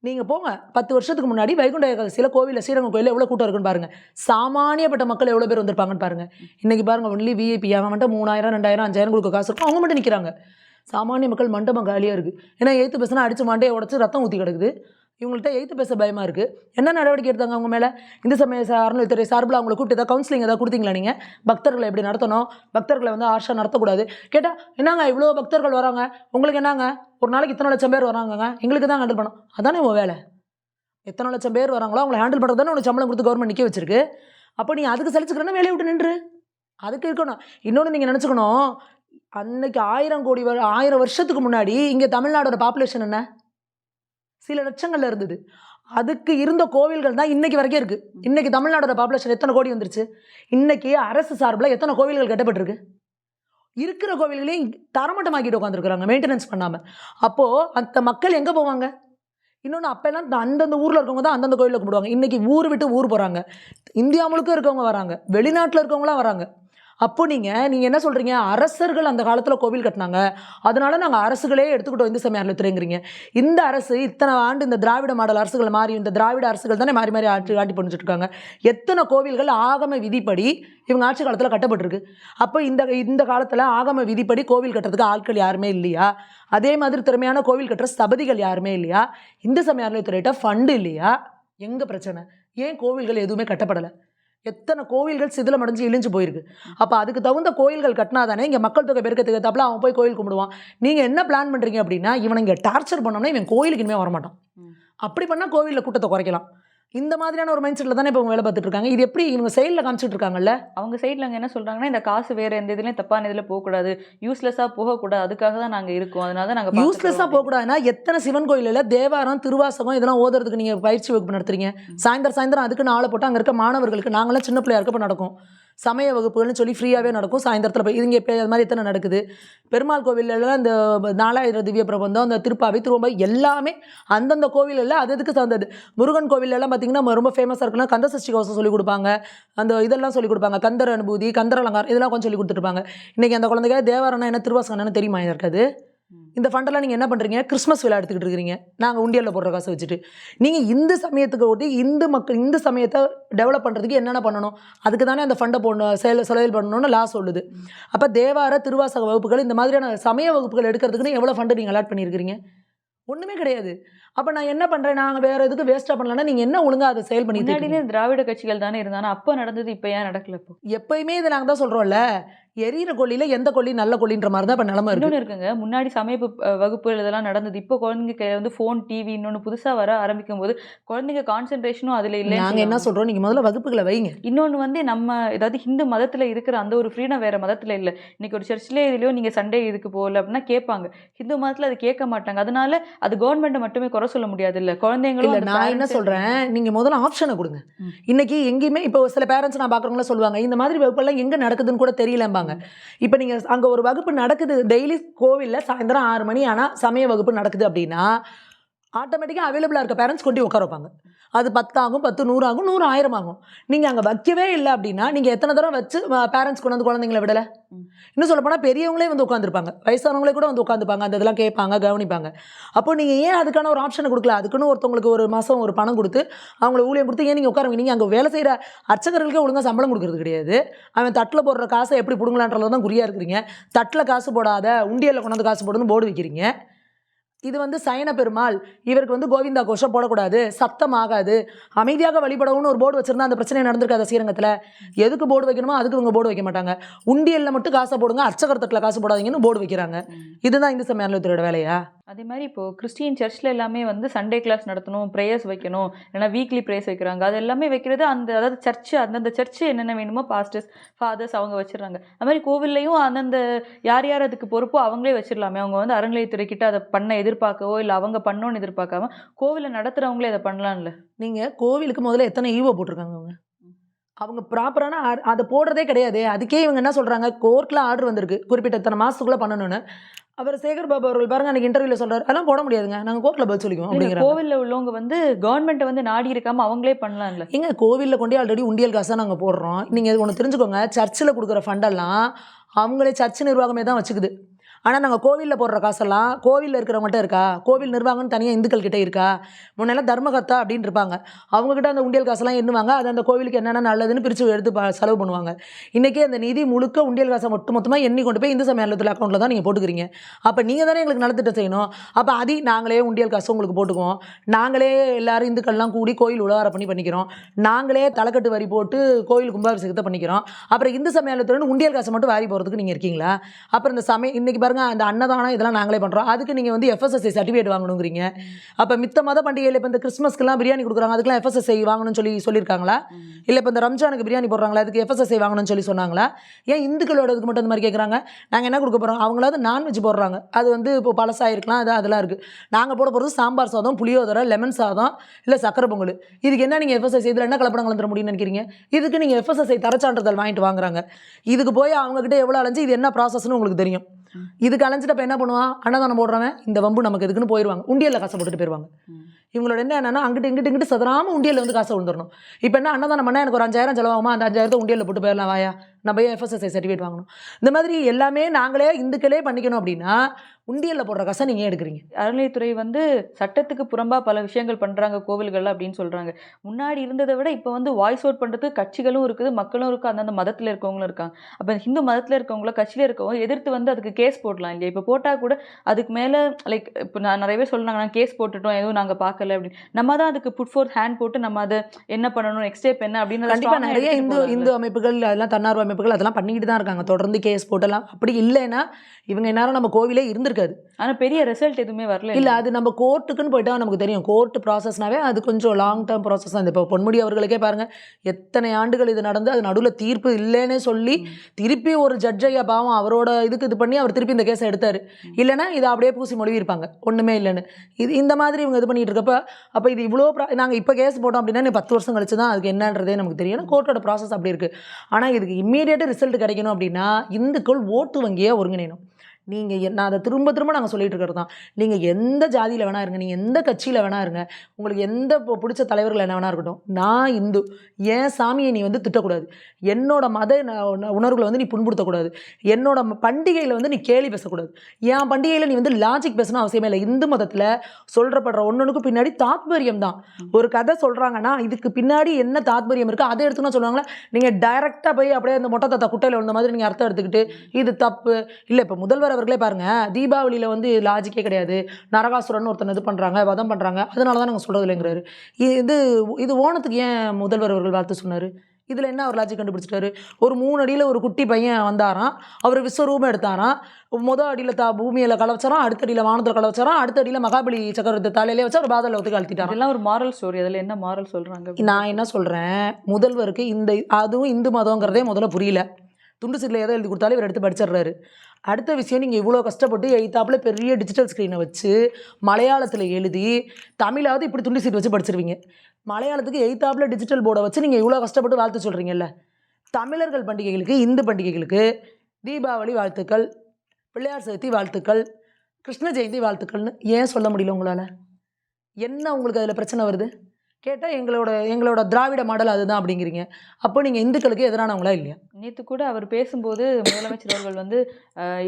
நீங்கள் போங்க. பத்து வருஷத்துக்கு முன்னாடி வைகுண்ட ஏகாதசியில் கோவிலில் ஸ்ரீரங்கம் கோயிலில் எவ்வளோ கூட்டம் இருக்குன்னு பாருங்கள் சாமானியப்பட்ட மக்கள் எவ்வளோ பேர் வந்திருப்பாங்கன்னு பாருங்கள் இன்றைக்கி பாருங்கள் ஒன்லி விஐபி அவன் மட்டும் மூணாயிரம் ரெண்டாயிரம் அஞ்சாயிரம் கொடுக்க காசு இருக்கும். அவங்க மட்டும் நிற்கிறாங்க சாமானிய மக்கள் மண்டபம் காலியாக இருக்குது ஏன்னா எய்த்து பேசினா அடித்து மண்டையை உடச்சி ரத்தம் ஊற்றி கிடக்குது. இவங்கள்ட்ட எய்த்து பேச பயமாக இருக்குது என்ன நடவடிக்கை எடுத்தாங்க அவங்க மேலே? இந்த சமய அறநிலையத்துறை சார்பில் அவங்களை கூப்பிட்டு ஏதாவது கவுன்சிலிங் ஏதாவது கொடுத்தீங்களா நீங்கள் பக்தர்களை எப்படி நடத்தணும்? பக்தர்களை வந்து ஆர்ஷா நடத்தக்கூடாது. கேட்டால் என்னங்க இவ்வளோ பக்தர்கள் வராங்க? உங்களுக்கு என்னங்க? ஒரு நாளைக்கு இத்தனை லட்சம் பேர் வராங்கங்க? எங்களுக்கு தான் ஹேண்டில் பண்ணோம் அதானே உன் வேலை. எத்தனை லட்சம் பேர் வராங்களோ அவங்களை ஹேண்டில் பண்ணுறது தானே உனக்கு சம்பளம் கொடுத்து கவர்மெண்ட் நிற்க வச்சிருக்கு. அப்போ நீ அதுக்கு சலிச்சுக்கிறேன்னா வேலையை விட்டு நின்று. அதுக்கு இருக்கணும். இன்னொன்று நீங்கள் நினச்சிக்கணும். அன்னைக்கு ஆயிரம் கோடி ஆயிரம் வருஷத்துக்கு முன்னாடி இங்கே தமிழ்நாடோட பாப்புலேஷன் என்ன? சில லட்சங்கள்ல இருந்தது. அதுக்கு இருந்த கோவில்கள் தான் இன்னைக்கு வரைக்கும் இருக்கு. இன்னைக்கு தமிழ்நாடோட பாப்புலேஷன் எத்தனை கோடி வந்துருச்சு? இன்னைக்கு அரசு சார்பில் எத்தனை கோவில்கள் கட்டப்பட்டிருக்கு? இருக்கிற கோவில்களையும் தரமட்டமாக்கிட்டு உட்காந்துருக்குறாங்க மெயின்டெனன்ஸ் பண்ணாமல் அப்போது அந்த மக்கள் எங்கே போவாங்க? இன்னொன்று அப்போல்லாம் அந்தந்த ஊரில் இருக்கவங்க தான் அந்தந்த கோயிலில் கும்பிடுவாங்க. இன்றைக்கி ஊர் விட்டு ஊர் போகிறாங்க இந்தியா முழுக்க இருக்கவங்க வராங்க. வெளிநாட்டில் இருக்கவங்களாம் வராங்க. அப்போ நீங்கள் நீங்கள் என்ன சொல்கிறீங்க அரசர்கள் அந்த காலத்தில் கோவில் கட்டினாங்க. அதனால நாங்கள் அரசுகளே எடுத்துக்கிட்டோம் இந்து சமய அறநிலைத்துறைங்கிறீங்க இந்த அரசு இத்தனை ஆண்டு இந்த திராவிட மாடல் அரசுகள் மாறி இந்த திராவிட அரசுகள் தானே மாறி மாறி ஆட்சி ஆட்டி பண்ணிட்டு இருக்காங்க எத்தனை கோவில்கள் ஆகம விதிப்படி இவங்க ஆட்சி காலத்தில் கட்டப்பட்டிருக்கு. அப்போ இந்த இந்த காலத்தில் ஆகம விதிப்படி கோவில் கட்டுறதுக்கு ஆட்கள் யாருமே இல்லையா? அதே மாதிரி திறமையான கோவில் கட்டுற ஸ்தபதிகள் யாருமே இல்லையா? இந்து சமய அறநிலைத்துறையிட்ட ஃபண்டு இல்லையா? எங்கள் பிரச்சனை? ஏன் கோவில்கள் எதுவுமே கட்டப்படலை? எத்தனை கோவில்கள் சிதிலம் அடைஞ்சு இழிஞ்சு போயிருக்கு. அப்போ அதுக்கு தகுந்த கோயில்கள் கட்டினாதானே இங்கே மக்கள் தொகை பெருக்கத்துக்கு ஏற்றாப்புல அவன் போய் கோயில் கும்பிடுவான். நீங்கள் என்ன பிளான் பண்ணுறீங்க அப்படின்னா இவனை இங்கே டார்ச்சர் பண்ணோம்னா இவன் கோயிலுக்கு இனிமேல் வரமாட்டான். அப்படி பண்ணால் கோவிலில் கூட்டத்தை குறைக்கலாம். இந்த மாதிரியான ஒரு மைண்ட் செட்டில் தானே இப்போ வேலை பார்த்துட்டு இருக்காங்க. இது எப்படி இவங்க செயலில் காமிச்சிட்டு இருக்காங்கல்ல? அவங்க சைடில் அங்கே என்ன சொல்கிறாங்கன்னா இந்த காசு வேறு எந்த இதுலையும் தப்பான இதில் போகக்கூடாது. யூஸ்லெஸ்ஸாக போகக்கூடாது. அதுக்காக தான் நாங்கள் இருக்கோம். அதனால தான் நாங்கள் யூஸ்லெஸ்ஸாக போகக்கூடாதுன்னா எத்தனை சிவன் கோயிலில் தேவாரம் திருவாசகம் இதெல்லாம் ஓதுறதுக்கு நீங்கள் பயிற்சி வகுப்பு நடத்துறீங்க? சாயந்தரம் சாயந்தரம் அதுக்கு ஆளை போட்டு அங்கே இருக்க மாணவர்களுக்கு நாங்களாம் சின்ன பிள்ளையா இருக்கப்போ நடக்கும். சமய வகுப்புகள்னு சொல்லி ஃப்ரீயாகவே நடக்கும். சாயந்தரத்தில் போய் இங்கே இப்போ அது மாதிரி எத்தனை நடக்குது? பெருமாள் கோவிலெல்லாம் இந்த நாலாயிரம் திவ்ய பிரபந்தம் அந்த திருப்பாவை திரும்ப எல்லாமே அந்தந்த கோவிலெல்லாம் அது அதுக்கு சார்ந்தது? முருகன் கோவிலெல்லாம் பார்த்தீங்கன்னா ரொம்ப ஃபேமஸாக இருக்குன்னா கந்த சஷ்டி கவசம் சொல்லிக் கொடுப்பாங்க. அந்த இதெல்லாம் சொல்லிக் கொடுப்பாங்க. கந்தர் அனுபூதி கந்தர் அலங்காரம் இதெல்லாம் கொஞ்சம் சொல்லி கொடுத்துருப்பாங்க இன்றைக்கி அந்த குழந்தைங்க தேவாரம்னா என்ன திருவாசகம் தெரியுமா இருக்காது இந்த ஃபண்டெல்லாம் நீங்கள் என்ன பண்ணுறீங்க கிறிஸ்மஸ் விழா எடுத்துக்கிட்டு இருக்கிறீங்க. நாங்கள் உண்டியலில் போடுற காசை வச்சுட்டு. நீங்கள் இந்து சமயத்துக்கு ஒட்டி இந்து மக்கள் இந்து சமயத்தை டெவலப் பண்ணுறதுக்கு என்னென்ன பண்ணணும்? அதுக்கு தானே அந்த ஃபண்டை போடணும் செயல் செலவில் பண்ணணும்னு லா சொல்லுது. அப்போ தேவார திருவாசக வகுப்புகள் இந்த மாதிரியான சமய வகுப்புகள் எடுக்கிறதுக்குன்னு எவ்வளோ ஃபண்டு நீங்கள் அலாட் பண்ணியிருக்கிறீங்க? ஒன்றுமே கிடையாது. அப்போ நான் என்ன பண்ணுறேன் நாங்கள் வேறு எதுக்கு வேஸ்ட்டாக பண்ணலன்னா நீங்கள் என்ன ஒழுங்காக அதை செயல் இருக்கீங்க? முன்னாடியிலே திராவிட கட்சிகள் தானே இருந்தானா அப்போ நடந்தது இப்போ ஏன் நடக்கல இப்போ? எப்பயுமே இதை நாங்கள் தான் சொல்கிறோம்ல எரியிற கொல்லியில் எந்த கொல்லி நல்ல கொல்லின்ற மாதிரி தான் இப்போ நிலமை இன்னொன்று இருக்குங்க. முன்னாடி சமய பு- வகுப்புகள் இதெல்லாம் நடந்தது. இப்போ குழந்தைங்க கையில் வந்து ஃபோன் டிவி இன்னொன்று புதுசாக வர ஆரம்பிக்கும் போது குழந்தைங்க கான்சென்ட்ரேஷனும் அதில் இல்லை நாங்கள் என்ன சொல்கிறோம் நீங்கள் முதல்ல வகுப்புகளை வைங்க. இன்னொன்று வந்து நம்ம ஏதாவது ஹிந்து மதத்தில் இருக்கிற அந்த ஒரு ஃப்ரீடம் வேற மதத்தில் இல்லை. இன்னைக்கு ஒரு சர்ச்சில் இதுலையோ நீங்கள் சண்டே இதுக்கு போகல அப்படின்னா கேட்பாங்க. ஹிந்து மதத்தில் அது கேட்க மாட்டாங்க. அதனால அது கவர்மெண்ட்டை மட்டுமே குறை சொல்ல முடியாது இல்லை குழந்தைங்களும் இல்ல நான் என்ன சொல்றேன்? நீங்க முதல்ல ஆப்ஷனை கொடுங்க. இன்னைக்கு எங்கேயுமே இப்போ சில பேரண்ட்ஸ் நான் பாக்குறவங்கள சொல்லுவாங்க இந்த மாதிரி வகுப்பெல்லாம் எங்க நடக்குதுன்னு கூட சொல்லுவாங்க. இப்போ நீங்க அங்க ஒரு வகுப்பு நடக்குது டெய்லி கோவில்ல சாயந்தரம் ஆறு மணி ஆனால் சமய வகுப்பு நடக்குது அப்படின்னா ஆட்டோமேட்டிக்காக அவைலபிளாக இருக்க பேரண்ட்ஸ் கொண்டு உட்கார வைப்பாங்க. அது பத்தாகும் பத்து நூறாகும் நூறு ஆயிரம் ஆகும் நீங்கள் அங்கே வைக்கவே இல்லை அப்படின்னா நீங்கள் எத்தனை தடவை வச்சு பேரண்ட்ஸ் கொண்டு வந்து குழந்தைங்கள விடலை? இன்னும் சொல்லப்போனால் பெரியவங்களே வந்து உட்காந்துருப்பாங்க வயசானவங்களே கூட வந்து உட்காந்துப்பாங்க அந்த இதெல்லாம் கேட்பாங்க கவனிப்பாங்க. அப்போ நீங்கள் ஏன் அதுக்கான ஒரு ஆப்ஷனை கொடுக்கல? அதுக்குன்னு ஒருத்தவங்களுக்கு ஒரு மாதம் ஒரு பணம் கொடுத்து அவங்கள ஊழியம் கொடுத்து ஏன் நீங்கள் உட்காருங்க நீங்கள் அங்கே வேலை செய்கிற அர்ச்சகர்களுக்கே ஒழுங்காக சம்பளம் கொடுக்குறது கிடையாது. அவன் தட்டில் போடுற காசை எப்படி பிடுங்கலான்றது தான் குறியாக இருக்கிறீங்க. தட்டில் காசு போடாத உண்டியலில் கொண்டாந்து காசு போடுன்னு போர்டு வைக்கிறீங்க. இது வந்து சயன பெருமாள் இவருக்கு வந்து கோவிந்தா கோஷம் போடக்கூடாது. சத்தம் ஆகாது. அமைதியாக வழிபடவும்னு ஒரு போர்டு வச்சிருந்தா அந்த பிரச்சனை நடந்திருக்காத ஸ்ரீரங்கத்தில். எதுக்கு போர்டு வைக்கணுமோ அதுக்கு இவங்க போர்டு வைக்க மாட்டாங்க. உண்டியலில் மட்டும் காசை போடுங்க அர்ச்சகர் தட்டில் காசு போடாதீங்கன்னு போர்டு வைக்கிறாங்க. இதுதான் இந்து சமய அலுவலகத்தோட வேலையா? அதே மாதிரி இப்போ கிறிஸ்டியன் சர்ச்சில் எல்லாமே வந்து சண்டே கிளாஸ் நடத்தணும் ப்ரேயர்ஸ் வைக்கணும் இல்லைனா வீக்லி ப்ரேயர்ஸ் வைக்கிறாங்க. அது எல்லாமே வைக்கிறது அந்த அதாவது சர்ச்சு அந்தந்த சர்ச்சு என்னென்ன வேணுமோ பாஸ்டர்ஸ் ஃபாதர்ஸ் அவங்க வச்சிடுறாங்க. அது மாதிரி கோவில்லையும் அந்தந்த யார் யார் அதுக்கு பொறுப்போ அவங்களே வச்சிடலாமே. அவங்க வந்து அறநிலையத்துறை கிட்ட அதை பண்ண எதிர்பார்க்கவோ இல்லை அவங்க பண்ணணும்னு எதிர்பார்க்காம கோவிலை நடத்துறவங்களே அதை பண்ணலாம்ல. நீங்கள் கோவிலுக்கு முதல்ல எத்தனை ஈவோ போட்டிருக்காங்க அவங்க? அவங்க ப்ராப்பரான அதை போடுறதே கிடையாது. அதுக்கே இவங்க என்ன சொல்கிறாங்க கோர்ட்டில் ஆர்டர் வந்திருக்கு. குறிப்பிட்ட இத்தனை மாதத்துக்குள்ளே பண்ணணும்னு. அவர் சேகர் பாபு அவர்கள் பாருங்க அன்றைக்கி இன்டர்வியூவில் சொல்கிறார் அதெல்லாம் போட முடியாதுங்க. நாங்கள் கோர்ட்டில் பதில் சொல்லிக்குவோம் இல்ல, அப்படிங்கிறாங்க. கோவில்ல உள்ளவங்க வந்து கவர்மெண்ட்டை வந்து நாடி இருக்காம அவங்களே பண்ணலாம்ல. எங்க கோவிலில் கொண்டே ஆல்ரெடி உண்டியல் காசாக நாங்கள் போடுறோம். நீங்கள் ஒன்று தெரிஞ்சுக்கோங்க சர்ச்சில் கொடுக்குற ஃபண்டெல்லாம் அவங்களே சர்ச் நிர்வாகமே தான் வச்சுக்குது. ஆனால் நாங்கள் கோவிலில் போடுற காசெல்லாம் கோவிலில் இருக்கிறவங்கள்ட்ட இருக்கா? கோவில் நிர்வாகம்னு தனியாக இந்துக்கள் கிட்டே இருக்கா? முன்னெல்லாம் தர்மகர்த்தா அப்படின்னு இருப்பாங்க. அவங்கக்கிட்ட அந்த உண்டியல் காசெல்லாம் எண்ணுவாங்க. அது அந்த கோவிலுக்கு என்னென்ன நல்லதுன்னு பிரித்து எடுத்து செலவு பண்ணுவாங்க. இன்றைக்கி அந்த நிதி முழுக்க உண்டியல் காசை மொத்த மொத்தமாக எண்ணி கொண்டு போய் இந்து சமய அலுவலகத்தில் அக்கௌண்ட்டில் தான் நீங்கள் போட்டுக்கிறீங்க. அப்போ நீங்கள் தானே எங்களுக்கு நலத்திட்டம் செய்யணும். அப்போ அதி நாங்களே உண்டியல் காசு உங்களுக்கு போட்டுக்குவோம். நாங்களே எல்லாரும் இந்துக்கள்லாம் கூடி கோயில் உலகார பண்ணி பண்ணிக்கிறோம். நாங்களே தலைக்கட்டு வரி போட்டு கோயில் கும்பாபிஷேகத்தை பண்ணிக்கிறோம். அப்புறம் இந்து சமயத்துடன் உண்டியல் காசை மட்டும் வாரி போகிறதுக்கு நீங்கள் இருக்கீங்களா? அப்புறம் இந்த சமய இன்னைக்கு பாருங்க அந்த அன்னதானம் இதெல்லாம் நாங்களே பண்ணுறோம் அதுக்கு நீங்கள் வந்து எஃப்எஸ்எஸ்ஐ சர்டிஃபிகேட் வாங்கணுங்கிறீங்க. அப்போ மித்த மத பண்டிகையில் இப்போ இந்த கிறிஸ்மஸ்க்குலாம் பிரியாணி கொடுக்குறாங்க அதுக்கெல்லாம் எஃப்எஸ்எஸ்ஐ வாங்கணும்னு சொல்லி சொல்லியிருக்காங்களா? இல்லை இப்போ இந்த ரம்ஜானுக்கு பிரியாணி போடுறாங்களா அதுக்கு எஃப்எஸ்எஸ்ஐ வாங்கணும்னு சொல்லி சொன்னாங்களா? ஏன் இந்துக்களோட இதுக்கு மட்டும் இந்த மாதிரி கேட்குறாங்க நாங்கள் என்ன கொடுக்க போகிறோம் அவங்களாவது நான்வெஜ் போடுறாங்க. அது வந்து இப்போ பழசாக இருக்கலாம் அது அதெல்லாம் இருக்குது நாங்கள் போட போகிறது சாம்பார் சாதம் புளியோதரை லெமன் சாதம் இல்லை சக்கரை பொங்கல். இதுக்கு என்ன நீங்கள் எஃப்எஸ்எஸ்ஐ இதில் என்ன கலப்படம் கலந்துட முடியும்னு நினைக்கிறீங்க? இதுக்கு நீங்கள் எஃப்எஸ்எஸ்ஐ தரச்சான்றிதழ் வாங்கிட்டு வாங்குறாங்க. இதுக்கு போய் அவங்ககிட்ட எவ்வளோ அலைஞ்சு இது என்ன ப்ராசஸ்னு உங்களுக்கு தெரியும். இதுக்கு அலைஞ்சிட்டு அப்போ என்ன பண்ணுவான்? அன்னதானம் போடுறவன் இந்த வம்பு நமக்கு எதுக்குன்னு போயிடுவாங்க உண்டியலில் காசை போட்டுட்டு போயிடுவாங்க இவங்களோட என்ன என்னன்னா அங்கிட்டு இங்கிட்டு இங்கிட்டு சதராமல் உண்டியலில் வந்து காசை விழுந்துடணும் இப்போ என்ன அன்னதானம் பண்ணால் எனக்கு ஒரு அஞ்சாயிரம் செலவாகுமா? அந்த அஞ்சாயிரத்தை உண்டியலில் போட்டு போயிடலாம் வாயா. நம்ம ஏன் எஃப்எஸ்எஸ்ஐ சர்டிஃபிகேட் வாங்கணும். இந்த மாதிரி எல்லாமே நாங்களே இந்துக்களே பண்ணிக்கணும் அப்படின்னா உண்டியலில் போடுற காசை நீங்கள் எடுக்கிறீங்க? அறநிலையத்துறை வந்து சட்டத்துக்கு புறம்பா பல விஷயங்கள் பண்றாங்க கோவில்கள் அப்படின்னு சொல்றாங்க. முன்னாடி இருந்ததை விட இப்போ வந்து வாய்ஸ் அவுட் பண்றதுக்கு கட்சிகளும் இருக்குது மக்களும் இருக்கு அந்தந்த மதத்துல இருக்கவங்களும் இருக்காங்க. அப்ப ஹிந்து மதத்துல இருக்கவங்கள கட்சியில இருக்கவங்க எதிர்த்து வந்து அதுக்கு கேஸ் போடலாம் இல்லையா? இப்போ போட்டா கூட அதுக்கு மேல லைக் இப்போ நான் நிறைய பேர் சொல்றாங்க நான் கேஸ் போட்டுட்டோம் எதுவும் நாங்க பார்க்கல அப்படின்னு. நம்ம தான் அதுக்கு புட் ஃபோர்த் ஹேண்ட் போட்டு நம்ம அதை என்ன பண்ணணும் நெக்ஸ்ட் ஸ்டெப் என்ன அப்படின்னு கண்டிப்பா நிறைய இந்து இந்து அமைப்புகள் அதெல்லாம் தன்னார்வ அமைப்புகள் அதெல்லாம் பண்ணிக்கிட்டு தான் இருக்காங்க. தொடர்ந்து கேஸ் போட்டெல்லாம் அப்படி இல்லைன்னா இவங்க நேரம் நம்ம கோவிலே இருந்திருக்காது. ஆனா பெரிய ரிசல்ட் எதுவுமே வரல இல்ல அது நம்ம கோர்ட்டுக்குன்னு போயிட்டா நமக்கு தெரியும். கோர்ட் ப்ராசஸ்னாவே அது கொஞ்சம் லாங் டேர்ம் ப்ராசஸ் தான் இப்போ பொன்முடி அவர்களுக்கே பாருங்க எத்தனை ஆண்டுகள் இது நடந்து அது நடுவில் தீர்ப்பு இல்லைன்னே சொல்லி திருப்பி ஒரு ஜட்ஜ் ஐயா பாவம் அவரோட இதுக்கு இது பண்ணி அவர் திருப்பி இந்த கேஸை எடுத்தாரு. இல்லைன்னா இதை அப்படியே பூசி மொழிவிருப்பாங்க. ஒண்ணுமே இல்லைன்னு. இது இந்த மாதிரி இவங்க இது பண்ணிட்டு இருக்கப்ப அப்போ இது இவ்வளோ நாங்கள் இப்போ கேஸ் போட்டோம் அப்படின்னா பத்து வருஷம் கழிச்சு தான் அதுக்கு என்னன்றதே நமக்கு தெரியும் கோர்ட்டோட ப்ராசஸ் அப்படி இருக்கு. ஆனால் இதுக்கு இம்மீடியட் ரிசல்ட் கிடைக்கணும் அப்படின்னா இந்துக்கள் ஓட்டு வங்கியை ஒருங்கிணைணும் நீங்கள் நான் அதை திரும்ப திரும்ப நாங்கள் சொல்லிட்டு இருக்கிறது தான் நீங்கள் எந்த ஜாதியில் வேணா இருங்க நீங்கள் எந்த கட்சியில் வேணா இருங்க உங்களுக்கு எந்த இப்போ பிடிச்ச தலைவர்கள் என்ன வேணா இருக்கட்டும் நான் இந்து. என் சாமியை நீ வந்து திட்டக்கூடாது. என்னோட மத உண- உணர்வுகளை வந்து நீ புண்படுத்தக்கூடாது. என்னோட ம- பண்டிகையில் வந்து நீ கேலி பேசக்கூடாது. என் பண்டிகையில் நீ வந்து லாஜிக் பேசணும் அவசியமே இல்லை. இந்து மதத்தில் சொல்கிறப்படுற ஒன்றுக்கு பின்னாடி தாத்பரியம் தான். ஒரு கதை சொல்கிறாங்கன்னா இதுக்கு பின்னாடி என்ன தாத்பரியம் இருக்குது அதை எடுத்துனா சொல்லுவாங்களா. நீங்கள் டைரெக்டாக போய் அப்படியே அந்த மொட்டை தத்தா குட்டையில் விழுந்த மாதிரி நீங்கள் அர்த்தம் எடுத்துக்கிட்டு இது தப்பு. இல்லை இப்போ முதல்வர் அவர்களே பாருங்க தீபாவளியில் வந்து லாஜிக்கே கிடையாது. நரகாசுரன் ஒருத்தன் இது பண்ணுறாங்க வதம் பண்ணுறாங்க அதனால தான் நாங்கள் சொல்கிறது இல்லைங்கிறாரு இது இது ஓணத்துக்கு ஏன் முதல்வர் அவர்கள் வாழ்த்து சொன்னார்? இதில் என்ன அவர் லாஜிக் கண்டுபிடிச்சிட்டாரு? ஒரு மூணு அடியில் ஒரு குட்டி பையன் வந்தாராம் அவர் விஸ்வரூபம் எடுத்தாராம் மொதல் அடியில் தா பூமியில் களை வச்சாராம் அடுத்த அடியில் வானத்தில் களை வச்சாராம் அடுத்த அடியில் மகாபலி சக்கரவர்த்தி தலையிலே வச்சு அவர் பாதல ஒத்துக்கு அழுத்திட்டாராம். இதெல்லாம் ஒரு மாரல் ஸ்டோரி அதுல என்ன மாரல் சொல்றாங்க? நான் என்ன சொல்கிறேன் முதல்வருக்கு இந்த அதுவும் இந்து மதங்கிறதே முதல்ல புரியல. துண்டு சீட்டில் எதை எழுதி கொடுத்தாலும் இவர் எடுத்து படிச்சிடுறாரு. அடுத்த விஷயம் நீங்கள் இவ்வளோ கஷ்டப்பட்டு எழுத்தாப்புல பெரிய டிஜிட்டல் ஸ்க்ரீனை வச்சு மலையாளத்தில் எழுதி தமிழாவது இப்படி துண்டு சீட் வச்சு படிச்சிருவீங்க. மலையாளத்துக்கு எயித்தாப்பில் டிஜிட்டல் போர்டை வச்சு நீங்கள் இவ்வளோ கஷ்டப்பட்டு வாழ்த்து சொல்கிறீங்கல்ல தமிழர்கள் பண்டிகைகளுக்கு இந்து பண்டிகைகளுக்கு தீபாவளி வாழ்த்துக்கள் பிள்ளையார் சதுர்த்தி வாழ்த்துக்கள் கிருஷ்ண ஜெயந்தி வாழ்த்துக்கள்னு ஏன் சொல்ல முடியல உங்களால்? என்ன உங்களுக்கு அதில் பிரச்சனை வருது? கேட்டால் எங்களோட எங்களோட திராவிட மாடல் அதுதான் அப்படிங்கிறீங்க. அப்போ நீங்கள் இந்துக்களுக்கு எதிரானவங்களா இல்லையா? நேற்று கூட அவர் பேசும்போது முதலமைச்சர் அவர்கள் வந்து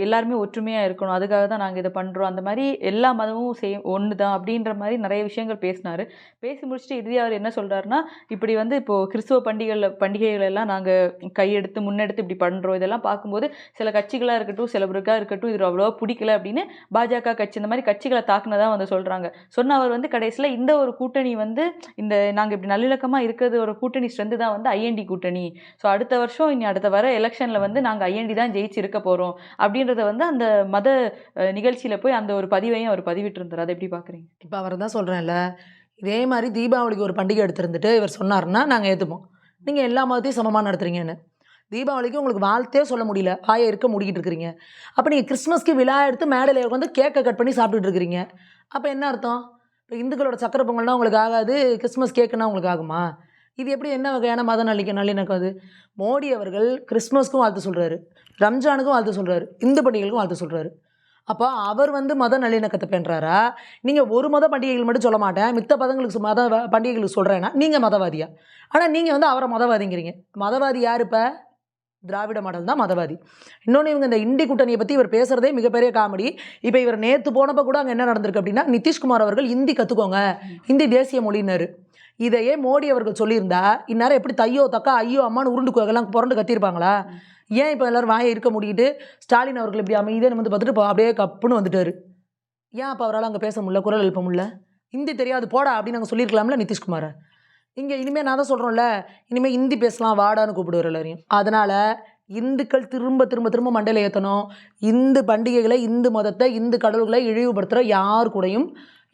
எல்லாருமே ஒற்றுமையாக இருக்கணும் அதுக்காக தான் நாங்கள் இதை பண்ணுறோம் அந்த மாதிரி எல்லா மதமும் செய் ஒன்று தான் அப்படின்ற மாதிரி நிறைய விஷயங்கள் பேசினார். பேசி முடிச்சுட்டு இறுதி அவர் என்ன சொல்கிறாருன்னா இப்படி வந்து இப்போது கிறிஸ்துவ பண்டிகைகள் பண்டிகைகள் எல்லாம் நாங்கள் கையெடுத்து முன்னெடுத்து இப்படி பண்ணுறோம் இதெல்லாம் பார்க்கும்போது சில கட்சிகளாக இருக்கட்டும் சில பிறகா இருக்கட்டும் இது அவ்வளோவா பிடிக்கல அப்படின்னு பாஜக கட்சி இந்த மாதிரி கட்சிகளை தாக்குனதான் வந்து சொல்கிறாங்க சொன்ன அவர் வந்து கடைசியில் இந்த ஒரு கூட்டணி வந்து இந்த நாங்கள் இப்படி நல்லிழக்கமாக இருக்கிறது ஒரு கூட்டணி ஸ்ட்ரென்த்து தான் வந்து ஐஎன்டி கூட்டணி. ஸோ அடுத்த வருஷம் இனி அடுத்த வர எலெக்ஷனில் வந்து நாங்கள் ஐஎன்டி தான் ஜெயிச்சு இருக்க போகிறோம் அப்படின்றத வந்து அந்த மத நிகழ்ச்சியில் போய் அந்த ஒரு பதிவையும் அவர் பதிவிட்டிருந்தார். அதை எப்படி பார்க்குறீங்க இப்போ அவர் தான் சொல்கிறேன்ல இதே மாதிரி தீபாவளிக்கு ஒரு பண்டிகை எடுத்திருந்துட்டு இவர் சொன்னார்னா நாங்கள் ஏற்றுப்போம் நீங்கள் எல்லா மதத்தையும் சமமாக நடத்துறீங்கன்னு. தீபாவளிக்கு உங்களுக்கு வாழ்த்தே சொல்ல முடியல வாயை இருக்க முடிக்கிட்டு இருக்கிறீங்க. அப்போ நீங்கள் கிறிஸ்மஸ்க்கு விழா எடுத்து மேடையில் உட்காந்து கேக்கை கட் பண்ணி சாப்பிட்டுட்டு இருக்கிறீங்க. அப்போ என்ன அர்த்தம்? இப்போ இந்துக்களோட சக்கரை பொங்கல்னால் உங்களுக்கு ஆகாது கிறிஸ்மஸ் கேக்குன்னா உங்களுக்கு ஆகுமா? இது எப்படி என்ன வகையான மத நல்லிக்க நல்லிணக்கம் அது? மோடி அவர்கள் கிறிஸ்மஸ்க்கும் வாழ்த்து சொல்கிறாரு ரம்ஜானுக்கும் வாழ்த்து சொல்கிறாரு இந்து பண்டிகைகளுக்கும் வாழ்த்து சொல்கிறாரு அப்போ அவர் வந்து மத நல்லிணக்கத்தை பண்ணுறாரா நீங்கள் ஒரு மத பண்டிகைகள் மட்டும் சொல்ல மாட்டேன் மித்த பதங்களுக்கு மத பண்டிகைகளுக்கு சொல்கிறேன்னா நீங்கள் மதவாதியா? ஆனால் நீங்கள் வந்து அவரை மதவாதிங்கிறீங்க. மதவாதி யார் இப்போ? திராவிட மாடல் தான் மதவாதி. இன்னொன்று இவங்க இந்த இண்டி கூட்டணியை பற்றி இவர் பேசுகிறதே மிகப்பெரிய காமெடி. இப்போ இவர் நேற்று போனப்போ கூட அங்கே என்ன நடந்திருக்கு அப்படின்னா நிதிஷ்குமார் அவர்கள் ஹிந்தி கற்றுக்கோங்க ஹிந்தி தேசிய மொழின்னாரு. இதையே மோடி அவர்கள் சொல்லியிருந்தா இந்நேரம் எப்படி தையோ தக்கா ஐயோ அம்மான்னு உருண்டு எல்லாம் புரண்டு கத்திருப்பாங்களா ஏன் இப்போ எல்லோரும் வாயை இருக்க முடிக்கிட்டு ஸ்டாலின் அவர்கள் இப்படி அமைதியாக வந்து பார்த்துட்டு இப்போ அப்படியே கப்புன்னு வந்துட்டாரு. ஏன் அப்போ அவரால் அங்கே பேச முடியல குரல் எழுப்ப முடியல? ஹிந்தி தெரியாது போடா அப்படின்னு நாங்கள் சொல்லியிருக்கலாம்ல நிதிஷ்குமாரை. இங்கே இனிமேல் நான் தான் சொல்கிறோம்ல இனிமேல் ஹிந்தி பேசலாம் வாடான்னு கூப்பிடுவார் எல்லாரையும். அதனால் இந்துக்கள் திரும்ப திரும்ப திரும்ப மண்டையில் ஏற்றணும் இந்து பண்டிகைகளை இந்து மதத்தை இந்து கடவுள்களை இழிவுபடுத்துகிற யார் கூடயும்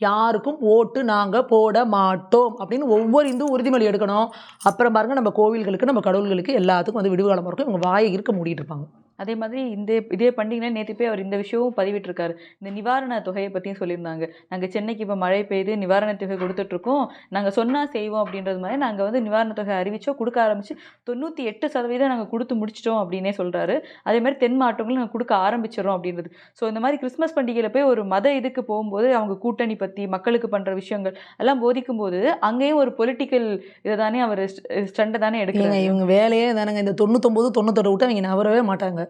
யாருக்கும் ஓட்டு நாங்கள் போட மாட்டோம் அப்படின்னு ஒவ்வொரு இந்து உறுதிமொழி எடுக்கணும். அப்புறம் பாருங்க நம்ம கோவில்களுக்கு நம்ம கடவுள்களுக்கு எல்லாத்துக்கும் வந்து விடுவு இருக்கும். இவங்க வாயை இருக்க மூடிட்டு இருப்பாங்க. அதே மாதிரி இந்த இதே பண்டிகையில் நேற்று போய் அவர் இந்த விஷயமும் பதிவிட்டிருக்காரு. இந்த நிவாரண தொகையை பற்றியும் சொல்லியிருந்தாங்க. நாங்கள் சென்னைக்கு இப்போ மழை பெய்து நிவாரண தொகை கொடுத்துட்ருக்கோம். நாங்கள் சொன்னால் செய்வோம் அப்படின்றது மாதிரி நாங்கள் வந்து நிவாரண தொகை அறிவிச்சோம் கொடுக்க ஆரம்பித்து தொண்ணூற்றி எட்டு சதவீதம் நாங்கள் கொடுத்து முடிச்சிட்டோம் அப்படின்னே சொல்கிறாரு அதே மாதிரி தென் மாவட்டங்களும் நாங்கள் கொடுக்க ஆரம்பிச்சிடறோம் அப்படின்றது. ஸோ இந்த மாதிரி கிறிஸ்மஸ் பண்டிகையில் போய் ஒரு மத இதுக்கு போகும்போது அவங்க கூட்டணி பற்றி மக்களுக்கு பண்ணுற விஷயங்கள் எல்லாம் போதிக்கும் போது அங்கேயும் ஒரு பொலிட்டிக்கல் இதை தானே அவர் ஸ்டண்டை தானே எடுக்கிறாங்க இவங்க வேலையே தானேங்க. இந்த தொண்ணூத்தொம்பது தொண்ணூத்தெட்டு விட்டு அவங்க நவரவே மாட்டாங்க.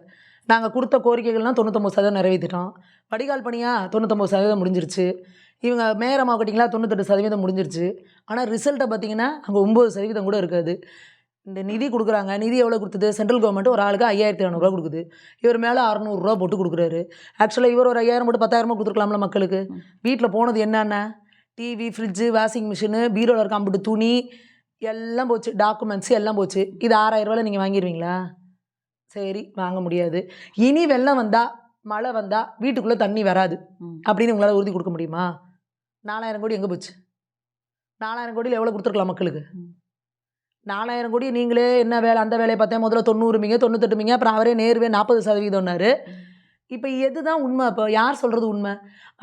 நாங்கள் கொடுத்த கோரிக்கைகள்லாம் தொண்ணூத்தொம்பது சதவீதம் நிறைவேற்றிட்டோம். வடிகால் பணியா தொண்ணூத்தொம்பது சதவீதம் முடிஞ்சிருச்சு. இவங்க மேயர் மாவட்டிங்களா தொண்ணூத்தெட்டு சதவீதம் முடிஞ்சிருச்சு. ஆனால் ரிசல்ட்டை பார்த்தீங்கன்னா அங்கே ஒம்பது சதவீதம் கூட இருக்காது. இந்த நிதி கொடுக்குறாங்க. நிதி எவ்வளோ கொடுத்தது? சென்ட்ரல் கவர்மெண்ட் ஒரு ஆளுக்கு ஐயாயிரத்தி இரநூறுவா கொடுக்குது. இவர் மேலே அறநூறுரூவா போட்டு கொடுக்குறாரு. ஆக்சுவலாக இவர் ஒரு ஐயாயிரம் போட்டு பத்தாயிரமா கொடுத்துருக்கலாம்ல மக்களுக்கு. வீட்டில் போனது என்னென்ன? டிவி ஃப்ரிட்ஜு வாஷிங் மிஷினு பீரோவில் இருக்க அம்பிட்டு துணி எல்லாம் போச்சு. டாக்குமெண்ட்ஸ் எல்லாம் போச்சு. இது ஆறாயிரம் ரூபாயில் நீங்கள் வாங்கிடுவீங்களா சரி வாங்க முடியாது. இனி வெள்ளம் வந்தால் மழை வந்தால் வீட்டுக்குள்ளே தண்ணி வராது. அப்படின்னு உங்களால் உறுதி கொடுக்க முடியுமா? நாலாயிரம் கோடி எங்கே போச்சு? நாலாயிரம் கோடியில் எவ்வளோ கொடுத்துருக்கலாம் மக்களுக்கு. நாலாயிரம் கோடி நீங்களே என்ன வேலை அந்த வேலையை பார்த்தேன். முதல்ல தொண்ணூறு மிங்க தொண்ணூத்தெட்டு மிங்க அப்புறம் அவரே நேர்வே நாற்பது சதவீதம்னாரு. இப்போ எதுதான் உண்மை? இப்போ யார் சொல்கிறது உண்மை?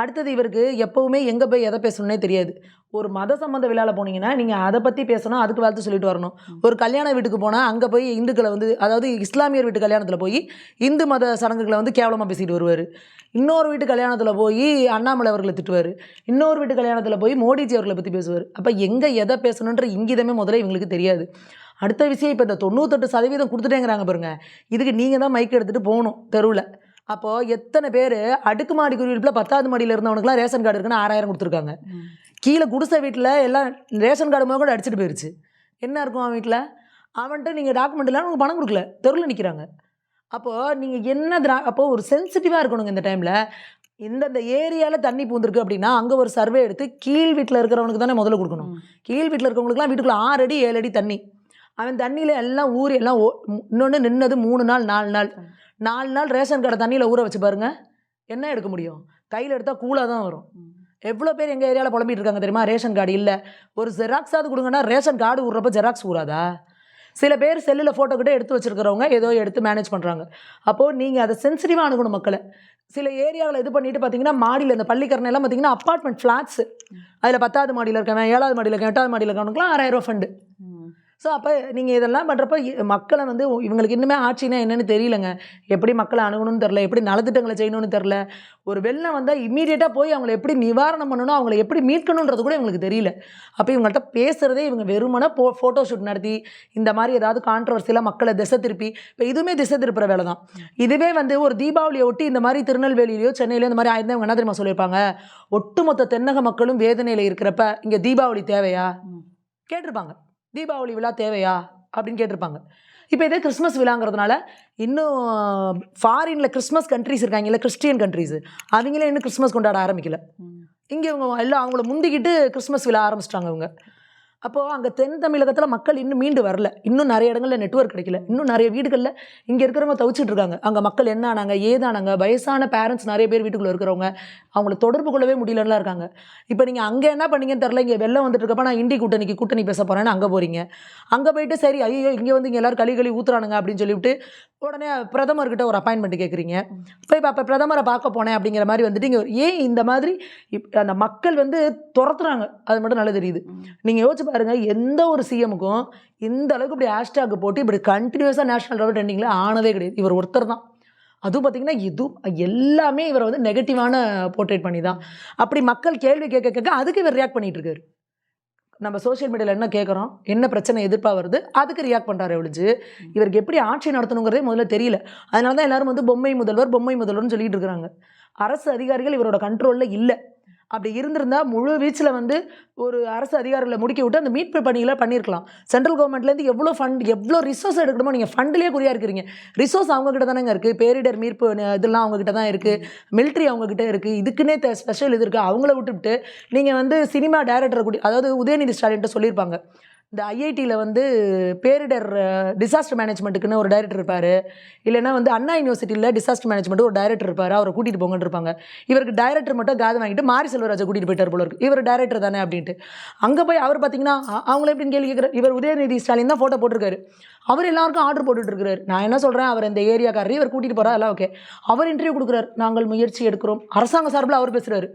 அடுத்தது இவருக்கு எப்போவுமே எங்கே போய் எதை பேசணும்னே தெரியாது. ஒரு மத சம்மந்த விழாவில் போனீங்கன்னா நீங்கள் அதை பற்றி பேசணும் அதுக்கு வாழ்த்து சொல்லிட்டு வரணும். ஒரு கல்யாண வீட்டுக்கு போனால் அங்கே போய் இந்துக்களை வந்து அதாவது இஸ்லாமியர் வீட்டு கல்யாணத்தில் போய் இந்து மத சடங்குகளை வந்து கேவலமாக பேசிட்டு வருவார். இன்னொரு வீட்டு கல்யாணத்தில் போய் அண்ணாமலை அவர்களை திட்டுவார். இன்னொரு வீட்டு கல்யாணத்தில் போய் மோடிஜி அவர்களை பற்றி பேசுவார். அப்போ எங்கே எதை பேசணுன்ற இங்கிதமே முதல்ல இவங்களுக்கு தெரியாது. அடுத்த விஷயம் இப்போ இந்த தொண்ணூத்தெட்டு சதவீதம் கொடுத்துட்டேங்கிறாங்க பாருங்க. இதுக்கு நீங்கள் தான் மைக் எடுத்துகிட்டு போகணும் தெருவில். அப்போது எத்தனை பேர் அடுக்குமாடி குடியிருப்பில் பத்தாவது மாடியில் இருந்தவனுக்குலாம் ரேஷன் கார்டு இருக்குன்னு ஆறாயிரம் கொடுத்துருக்காங்க. கீழே குடிசை வீட்டில் எல்லாம் ரேஷன் கார்டு முதல் கூட அடிச்சிட்டு போயிருச்சு. என்ன இருக்கும் அவன் வீட்டில்? அவன்கிட்ட நீங்கள் டாக்குமெண்ட் இல்லாமல் உங்களுக்கு பணம் கொடுக்கல. தெருவில் நிற்கிறாங்க அப்போது நீங்கள் என்ன திரா அப்போது ஒரு சென்சிட்டிவாக இருக்கணுங்க இந்த டைமில் இந்தந்த ஏரியாவில் தண்ணி பூந்திருக்கு அப்படின்னா அங்கே ஒரு சர்வே எடுத்து கீழ் வீட்டில் இருக்கிறவனுக்கு தானே முதல்ல கொடுக்கணும். கீழ் வீட்டில் இருக்கவங்களுக்குலாம் வீட்டுக்குள்ள ஆறு அடி ஏழு அடி தண்ணி. அவன் தண்ணியில் எல்லாம் ஊறி எல்லாம் இன்னொன்று நின்னது மூணு நாள் நாலு நாள். நாலு நாள் ரேஷன் கடை தண்ணியில் ஊற வச்சு பாருங்க. என்ன எடுக்க முடியும்? கையில் எடுத்தால் கூலாக தான் வரும். எவ்வளோ பேர் எங்கள் ஏரியாவில் புலம்பிட்டு இருக்காங்க தெரியுமா? ரேஷன் கார்டு இல்லை. ஒரு ஜெராக்ஸாவது கொடுங்கன்னா ரேஷன் கார்டு விட்றப்ப ஜெராக்ஸ் ஊறாதா? சில பேர் செல்லில் ஃபோட்டோ கிட்ட எடுத்து வச்சிருக்கிறவங்க ஏதோ எடுத்து மேனேஜ் பண்ணுறாங்க அப்போது நீங்கள் அதை சென்சிட்டிவாக அணுகணும் மக்களை. சில ஏரியாவில் இது பண்ணிட்டு பார்த்தீங்கன்னா மாடியில் இந்த பள்ளிக்கரணை எல்லாம் பார்த்தீங்கன்னா அப்பார்ட்மெண்ட் ஃப்ளாட்ஸு அதில் பத்தாவது மாடியில் இருக்கவன் ஏழாவது மாடியில் இருக்கவன் எட்டாவது மாடியில் இருக்கவனுக்குலாம் ஆறாயிரம் ரூபா ஃபண்டு. ஸோ அப்போ நீங்கள் இதெல்லாம் பண்ணுறப்ப மக்களை வந்து இவங்களுக்கு இன்னுமே ஆட்சினா என்னன்னு தெரியலங்க. எப்படி மக்களை அணுகணும்னு தெரில எப்படி நலத்திட்டங்களை செய்யணும்னு தெரில ஒரு வெள்ளம் வந்தால் இம்மீடியட்டாக போய் அவங்கள எப்படி நிவாரணம் பண்ணணும் அவங்கள எப்படி மீட்கணுன்றது கூட இவங்களுக்கு தெரியல. அப்போ இவங்கள்ட்ட பேசுகிறதே இவங்க வெறுமனே போ ஃபோட்டோ ஷூட் நடத்தி இந்த மாதிரி ஏதாவது கான்ட்ரவர்சியில் மக்களை திசை திருப்பி இப்போ இதுவுமே திசை திருப்புற வேலை தான். இதுவே வந்து ஒரு தீபாவளியை ஒட்டி இந்த மாதிரி திருநெல்வேலியிலையோ சென்னையிலையோ இந்த மாதிரி ஆயிருந்தா என்ன தெரியுமா சொல்லியிருப்பாங்க? ஒட்டுமொத்த தென்னக மக்களும் வேதனையில் இருக்கிறப்ப இங்கே தீபாவளி தேவையா. கேட்டிருப்பாங்க. தீபாவளி விழா தேவையா? அப்படின்னு கேட்டிருப்பாங்க. இப்போ இதே கிறிஸ்மஸ் விழாங்கிறதுனால இன்னும் ஃபாரினில் கிறிஸ்மஸ் கண்ட்ரிஸ் இருக்காங்கல்ல கிறிஸ்டியன் கண்ட்ரிஸ் அவங்களே இன்னும் கிறிஸ்மஸ் கொண்டாட ஆரம்பிக்கல. இங்கே இவங்க எல்லாம் அவங்கள முந்திக்கிட்டு கிறிஸ்மஸ் விழா ஆரம்பிச்சிட்டாங்க இவங்க. அப்போது அங்கே தென் தமிழகத்தில் மக்கள் இன்னும் மீண்டு வரல. இன்னும் நிறைய இடங்களில் நெட்வொர்க் கிடைக்கல. இன்னும் நிறைய வீடுகளில் இங்கே இருக்கிறவங்க தவிச்சிட்டு இருக்காங்க. அங்கே மக்கள் என்ன ஆனாங்க ஏதானாங்க வயசான பேரண்ட்ஸ் நிறைய பேர் வீட்டுக்குள்ளே இருக்கிறவங்க அவங்கள தொடர்பு கொள்ளவே முடியலன்னா இருக்காங்க. இப்போ நீங்கள் அங்கே என்ன பண்ணீங்கன்னு தெரில இங்கே வெள்ளம் வந்துட்டு இருக்கப்ப நான் இண்டி கூட்டணிக்கு கூட்டணி பேச போகிறேன்னு அங்கே போகிறீங்க அங்கே போயிட்டு சரி ஐயோ இங்கே வந்து இங்கே எல்லோரும் களி களி ஊத்துறானுங்க அப்படின்னு சொல்லிவிட்டு உடனே பிரதமர்கிட்ட ஒரு அப்பாயின்மெண்ட் கேட்குறீங்க போய் இப்போ அப்போ பிரதமரை பார்க்க போனேன் அப்படிங்கிற மாதிரி வந்துட்டு இங்கே ஏன் இந்த மாதிரி அந்த மக்கள் வந்து துரத்துறாங்க. அது மட்டும் நல்லா தெரியுது. நீங்கள் யோசிச்சு பாருங்க எந்த ஒரு சிஎமுக்கும் இந்த அளவுக்கு இப்படி ஹேஷ்டாக் போட்டு இப்படி கண்டினியூஸாக நேஷனல் லெவல் ட்ரெண்டிங்கில் ஆனதே கிடையாது. இவர் ஒருத்தர் தான். அதுவும் பார்த்தீங்கன்னா இது எல்லாமே இவரை வந்து நெகட்டிவான போர்ட்ரேட் பண்ணி தான். அப்படி மக்கள் கேள்வி கேட்க கேட்க அதுக்கு இவர் ரியாக்ட் பண்ணிட்டு இருக்காரு. நம்ம சோஷியல் மீடியாவில் என்ன கேட்குறோம்? என்ன பிரச்சனை எதிர்ப்பாக வருது? அதுக்கு ரியாக்ட் பண்ணுறாரு ஒழிஞ்சு இவருக்கு எப்படி ஆட்சி நடத்தணுங்கிறதே முதல்ல தெரியல. அதனால தான் எல்லாரும் வந்து பொம்மை முதல்வர் பொம்மை முதல்வர்னு சொல்லிட்டு இருக்கிறாங்க. அரசு அதிகாரிகள் இவரோட கண்ட்ரோலில் இல்லை. அப்படி இருந்திருந்தால் முழு வீச்சில் வந்து ஒரு அரசு அதிகாரிகளை முடிக்க விட்டு அந்த மீட்பு பணிகளை பண்ணியிருக்கலாம் சென்ட்ரல் கவர்மெண்ட்லேருந்து எவ்வளோ ஃபண்ட் எவ்வளோ ரிசோர்ஸ் எடுக்கணுமோ நீங்கள் ஃபண்ட்லேயே குறியாக இருக்கிறீங்க. ரிசோர்ஸ் அவங்ககிட்ட தானேங்க இருக்குது பேரிடர் மீட்பு இதெல்லாம் அவங்கக்கிட்ட தான் இருக்குது மிலிட்ரி அவங்கக்கிட்ட இருக்குது இதுக்குன்னே ஸ்பெஷல் இது இருக்குது அவங்கள விட்டுவிட்டு நீங்கள் வந்து சினிமா டைரக்டரை கூட்டி அதாவது உதயநிதி ஸ்டாலின்ட்ட சொல்லியிருப்பாங்க. இந்த ஐஐடியில் வந்து பேரிடர் டிசாஸ்டர் மேனேஜ்மெண்ட்டுக்குன்னு ஒரு டைரக்டர் இருப்பார். இல்லைன்னா வந்து அண்ணா யூனிவர்சிட்டியில் டிசாஸ்டர் மேனேஜ்மெண்ட் ஒரு டைரக்டர் இருப்பார். அவரை கூட்டிகிட்டு போங்கன்னு இருப்பாங்க. இவருக்கு டைரக்டர் மட்டும் காது வாங்கிட்டு மாரி செல்வராஜை கூட்டிகிட்டு போயிட்டார் போல இருக்கு. இவர் டைரக்டர் தானே அப்படின்ட்டு. அங்கே போய் அவர் பார்த்தீங்கன்னா அவங்கள எப்படின்னு கேள்வி கேட்குறாரு இவர் உதயநிதி ஸ்டாலின் தான் ஃபோட்டோ போட்டிருக்காரு. அவர் எல்லாருக்கும் ஆர்டர் போட்டுட்டு நான் என்ன சொல்கிறேன் அவர் இந்த ஏரியாக்காரர் இவர் கூட்டிகிட்டு போகிறா எல்லாம் ஓகே அவர் இன்டர்வியூ கொடுக்குறாரு. நாங்கள் முயற்சி எடுக்கிறோம். அரசாங்க சார்பில் அவர் பேசுகிறாரு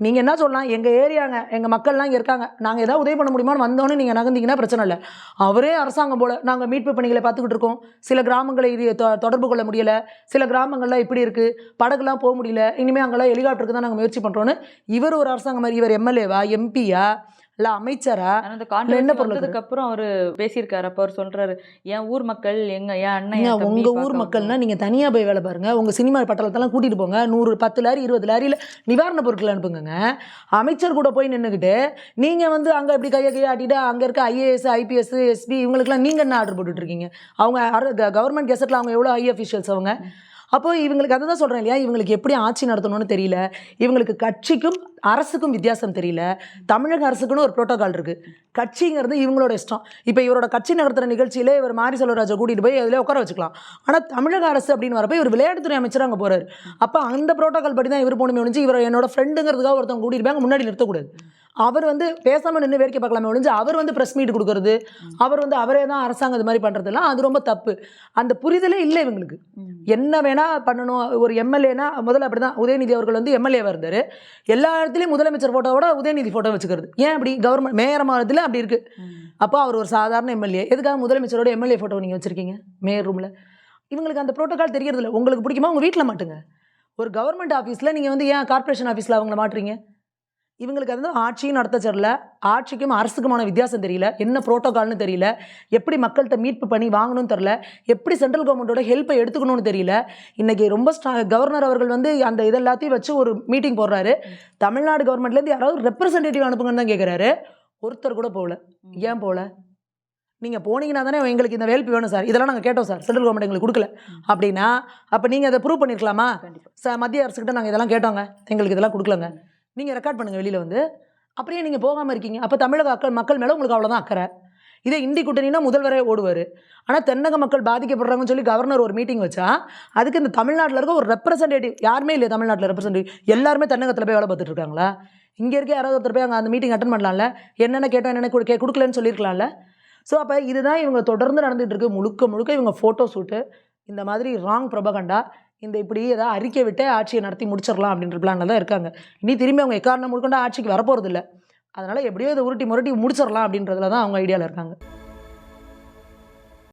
நீங்கள் என்ன சொல்லலாம்? எங்கள் ஏரியாங்க எங்கள் மக்கள்லாம் இங்கே இருக்காங்க. நாங்கள் ஏதாவது உதவி பண்ண முடியுமான்னு வந்தோன்னு நீங்கள் நகர்ந்தீங்கன்னா பிரச்சனை இல்லை. அவரே அரசாங்கம் போல் நாங்கள் மீட்பு பணிகளை பார்த்துக்கிட்டு இருக்கோம். சில கிராமங்களை இது தொ- தொடர்பு கொள்ள முடியல. சில கிராமங்கள்லாம் இப்படி இருக்குது படகுலாம் போக முடியல. இனிமேல் அங்கெல்லாம் ஹெலிகாப்டருக்கு தான் நாங்கள் முயற்சி பண்ணுறோன்னு இவர் ஒரு அரசாங்கம் மாதிரி இவர் எம்எல்ஏவா எம்பியா இல்லை அமைச்சரா? அந்த என்ன கான்ட்ரவர்சி பொருள் வந்ததுக்கு அப்புறம் அவரு பேசியிருக்காரு. அப்ப அவர் சொல்றாரு என் ஊர் மக்கள் எங்க என் அண்ணன் ஏங்க, என் தம்பி உங்க ஊர் மக்கள்னா நீங்க தனியா போய் வேலை பாருங்க. உங்க சினிமா பட்டலத்தெல்லாம் கூட்டிட்டு போங்க. நூறு பத்து லாரி இருபது லாரியில நிவாரண பொருட்கள் அனுப்புங்க அமைச்சர் கூட போய் நின்றுக்கிட்டு நீங்க வந்து அங்க இப்படி கையை கையை ஆட்டிட்டு அங்க இருக்க ஐஏஎஸ் ஐபிஎஸ் எஸ்பி இவங்களுக்குலாம் நீங்க என்ன ஆர்டர் போட்டுட்டு இருக்கீங்க? அவங்க கவர்மெண்ட் கெசட்ல அவங்க எவ்வளோ ஐ அஃபிஷியல்ஸ் அவங்க? அப்போ இவங்களுக்கு அதை தான் சொல்கிறேன் இல்லையா? இவங்களுக்கு எப்படி ஆட்சி நடத்தணும்னு தெரியல. இவங்களுக்கு கட்சிக்கும் அரசுக்கும் வித்தியாசம் தெரியல. தமிழக அரசுக்குன்னு ஒரு ப்ரோட்டோகால் இருக்குது கட்சிங்கிறது இவங்களோட இஷ்டம். இப்போ இவரோட கட்சி நடத்துகிற நிகழ்ச்சியிலே இவர் மாரி செல்வராஜை கூட்டிகிட்டு போய் அதில் உட்கார வச்சுக்கலாம். ஆனால் தமிழக அரசு அப்படின்னு வரப்போ இவர் விளையாட்டுத்துறை அமைச்சர் அங்கே போகிறார் அப்போ அந்த ப்ரோட்டோகால் படி தான் இவர் போகணுமே ஒழிஞ்சு இவர் என்னோட ஃப்ரெண்டுங்கிறதுக்காக ஒருத்தவங்க கூட்டிகிட்டு போய் அங்கே முன்னாடி நிறுத்தக்கூடாது. அவர் வந்து பேசாமல் நின்று வேடிக்கை பார்க்கலாமே ஒழிஞ்சு அவர் வந்து ப்ரெஸ் மீட் கொடுக்கறது அவர் வந்து அவரே தான் அரசாங்கம் இது மாதிரி பண்ணுறதெல்லாம் அது ரொம்ப தப்பு. அந்த புரிதலே இல்லை இவங்களுக்கு. என்ன வேணா பண்ணணும் ஒரு எம்எல்ஏனா முதல்ல அப்படி தான் உதயநிதி அவர்கள் வந்து எம்எல்ஏவாக இருந்தார். எல்லா இடத்துலையும் முதலமைச்சர் ஃபோட்டோவோட உதயநிதி ஃபோட்டோ வச்சுக்கிறது. ஏன் அப்படி? கவர்மெண்ட் மேயர் மாநிலத்தில் அப்படி இருக்குது. அப்போ அவர் ஒரு சாதாரண எம்எல்ஏ. எதுக்காக முதலமைச்சரோட எம்எல்ஏ ஃபோட்டோ நீங்கள் வச்சுருக்கீங்க? மேயர் ரூமில் இவங்களுக்கு அந்த ப்ரோட்டோகால் தெரியறதில்ல. உங்களுக்கு பிடிக்குமா? உங்கள் வீட்டில் மாட்டுங்க. ஒரு கவர்மெண்ட் ஆஃபீஸில் நீங்கள் வந்து ஏன் கார்ப்பரேஷன் ஆஃபீஸில் அவங்கள மாட்டுறீங்க? இவங்களுக்கு வந்து ஆட்சியும் நடத்த தெரில ஆட்சிக்கும் அரசுக்குமான வித்தியாசம் தெரியல என்ன ப்ரோட்டோகால்னு தெரியல எப்படி மக்கள்கிட்ட மீட்பு பண்ணி வாங்கணும்னு தெரில எப்படி சென்ட்ரல் கவர்மெண்ட்டோட ஹெல்ப்பை எடுத்துக்கணும்னு தெரியல. இன்னைக்கு ரொம்ப ஸ்ட்ரா கவர்னர் அவர்கள் வந்து அந்த இது எல்லாத்தையும் வச்சு ஒரு மீட்டிங் போடுறாரு. தமிழ்நாடு கவர்மெண்ட்லேருந்து யாராவது ரெப்ரசன்டேட்டிவ் அனுப்புங்கன்னு தான் கேட்குறாரு ஒருத்தர் கூட போகல. ஏன் போகல? நீங்கள் போனீங்கன்னா தானே எங்களுக்கு இந்த வேல்பு வேணும் சார். இதெல்லாம் நாங்கள் கேட்டோம் சார். சென்ட்ரல் கவர்மெண்ட் எங்களுக்கு கொடுக்கல. அப்படின்னா அப்போ நீங்கள் அதை ப்ரூவ் பண்ணியிருக்கலாமா கண்டிப்பா. ச மத்திய அரசுக்கிட்ட நாங்கள் இதெல்லாம் கேட்டோங்க. எங்களுக்கு இதெல்லாம் கொடுக்கலங்க. நீங்கள் ரெக்கார்ட் பண்ணுங்கள் வெளியில் வந்து. அப்படியே நீங்கள் போகாமல் இருக்கீங்க. அப்போ தமிழக மக்கள் மக்கள் மேலே உங்களுக்கு அவ்வளோதான் அக்கறை. இதே இந்தி கூட்டணினா முதல்வரே ஓடுவார். ஆனால் தென்னக மக்கள் பாதிக்கப்படுறாங்கன்னு சொல்லி கவர்னர் ஒரு மீட்டிங் வச்சா அதுக்கு இந்த தமிழ்நாட்டில் இருக்க ஒரு ரெப்ரசன்டேட்டிவ் யாருமே இல்லையா தமிழ்நாட்டில் ரெப்ரசன்டேட்டிவ் எல்லாருமே தென்னகத்தில் போய் வேலை பார்த்துட்டு இருக்காங்களா? இங்கே இருக்க யாராவது ஒருத்தர் போய் அங்கே அந்த மீட்டிங் அட்டன் பண்ணலாம்ல? என்னென்ன கேட்டோம் என்னென்ன கொடு- கே கொடுக்கலன்னு சொல்லியிருக்கலாம்ல? ஸோ அப்போ இதுதான் இவங்க தொடர்ந்து நடந்துகிட்டு இருக்கு. முழுக்க முழுக்க இவங்க ஃபோட்டோ ஷூட்டு இந்த மாதிரி ராங் பிரபகண்டா இந்த இப்படி ஏதாவது அறிக்கை விட்டு ஆட்சியை நடத்தி முடிச்சிடலாம் அப்படின்ற பிளானில் தான் இருக்காங்க. இனி திரும்பி அவங்க எக்காரணம் முழுக்கொண்டு ஆட்சிக்கு வரப்போகிறது இல்லை அதனால் எப்படியோ இதை உருட்டி முரட்டி முடிச்சிடலாம் அப்படின்றதுல தான் அவங்க ஐடியாவில் இருக்காங்க.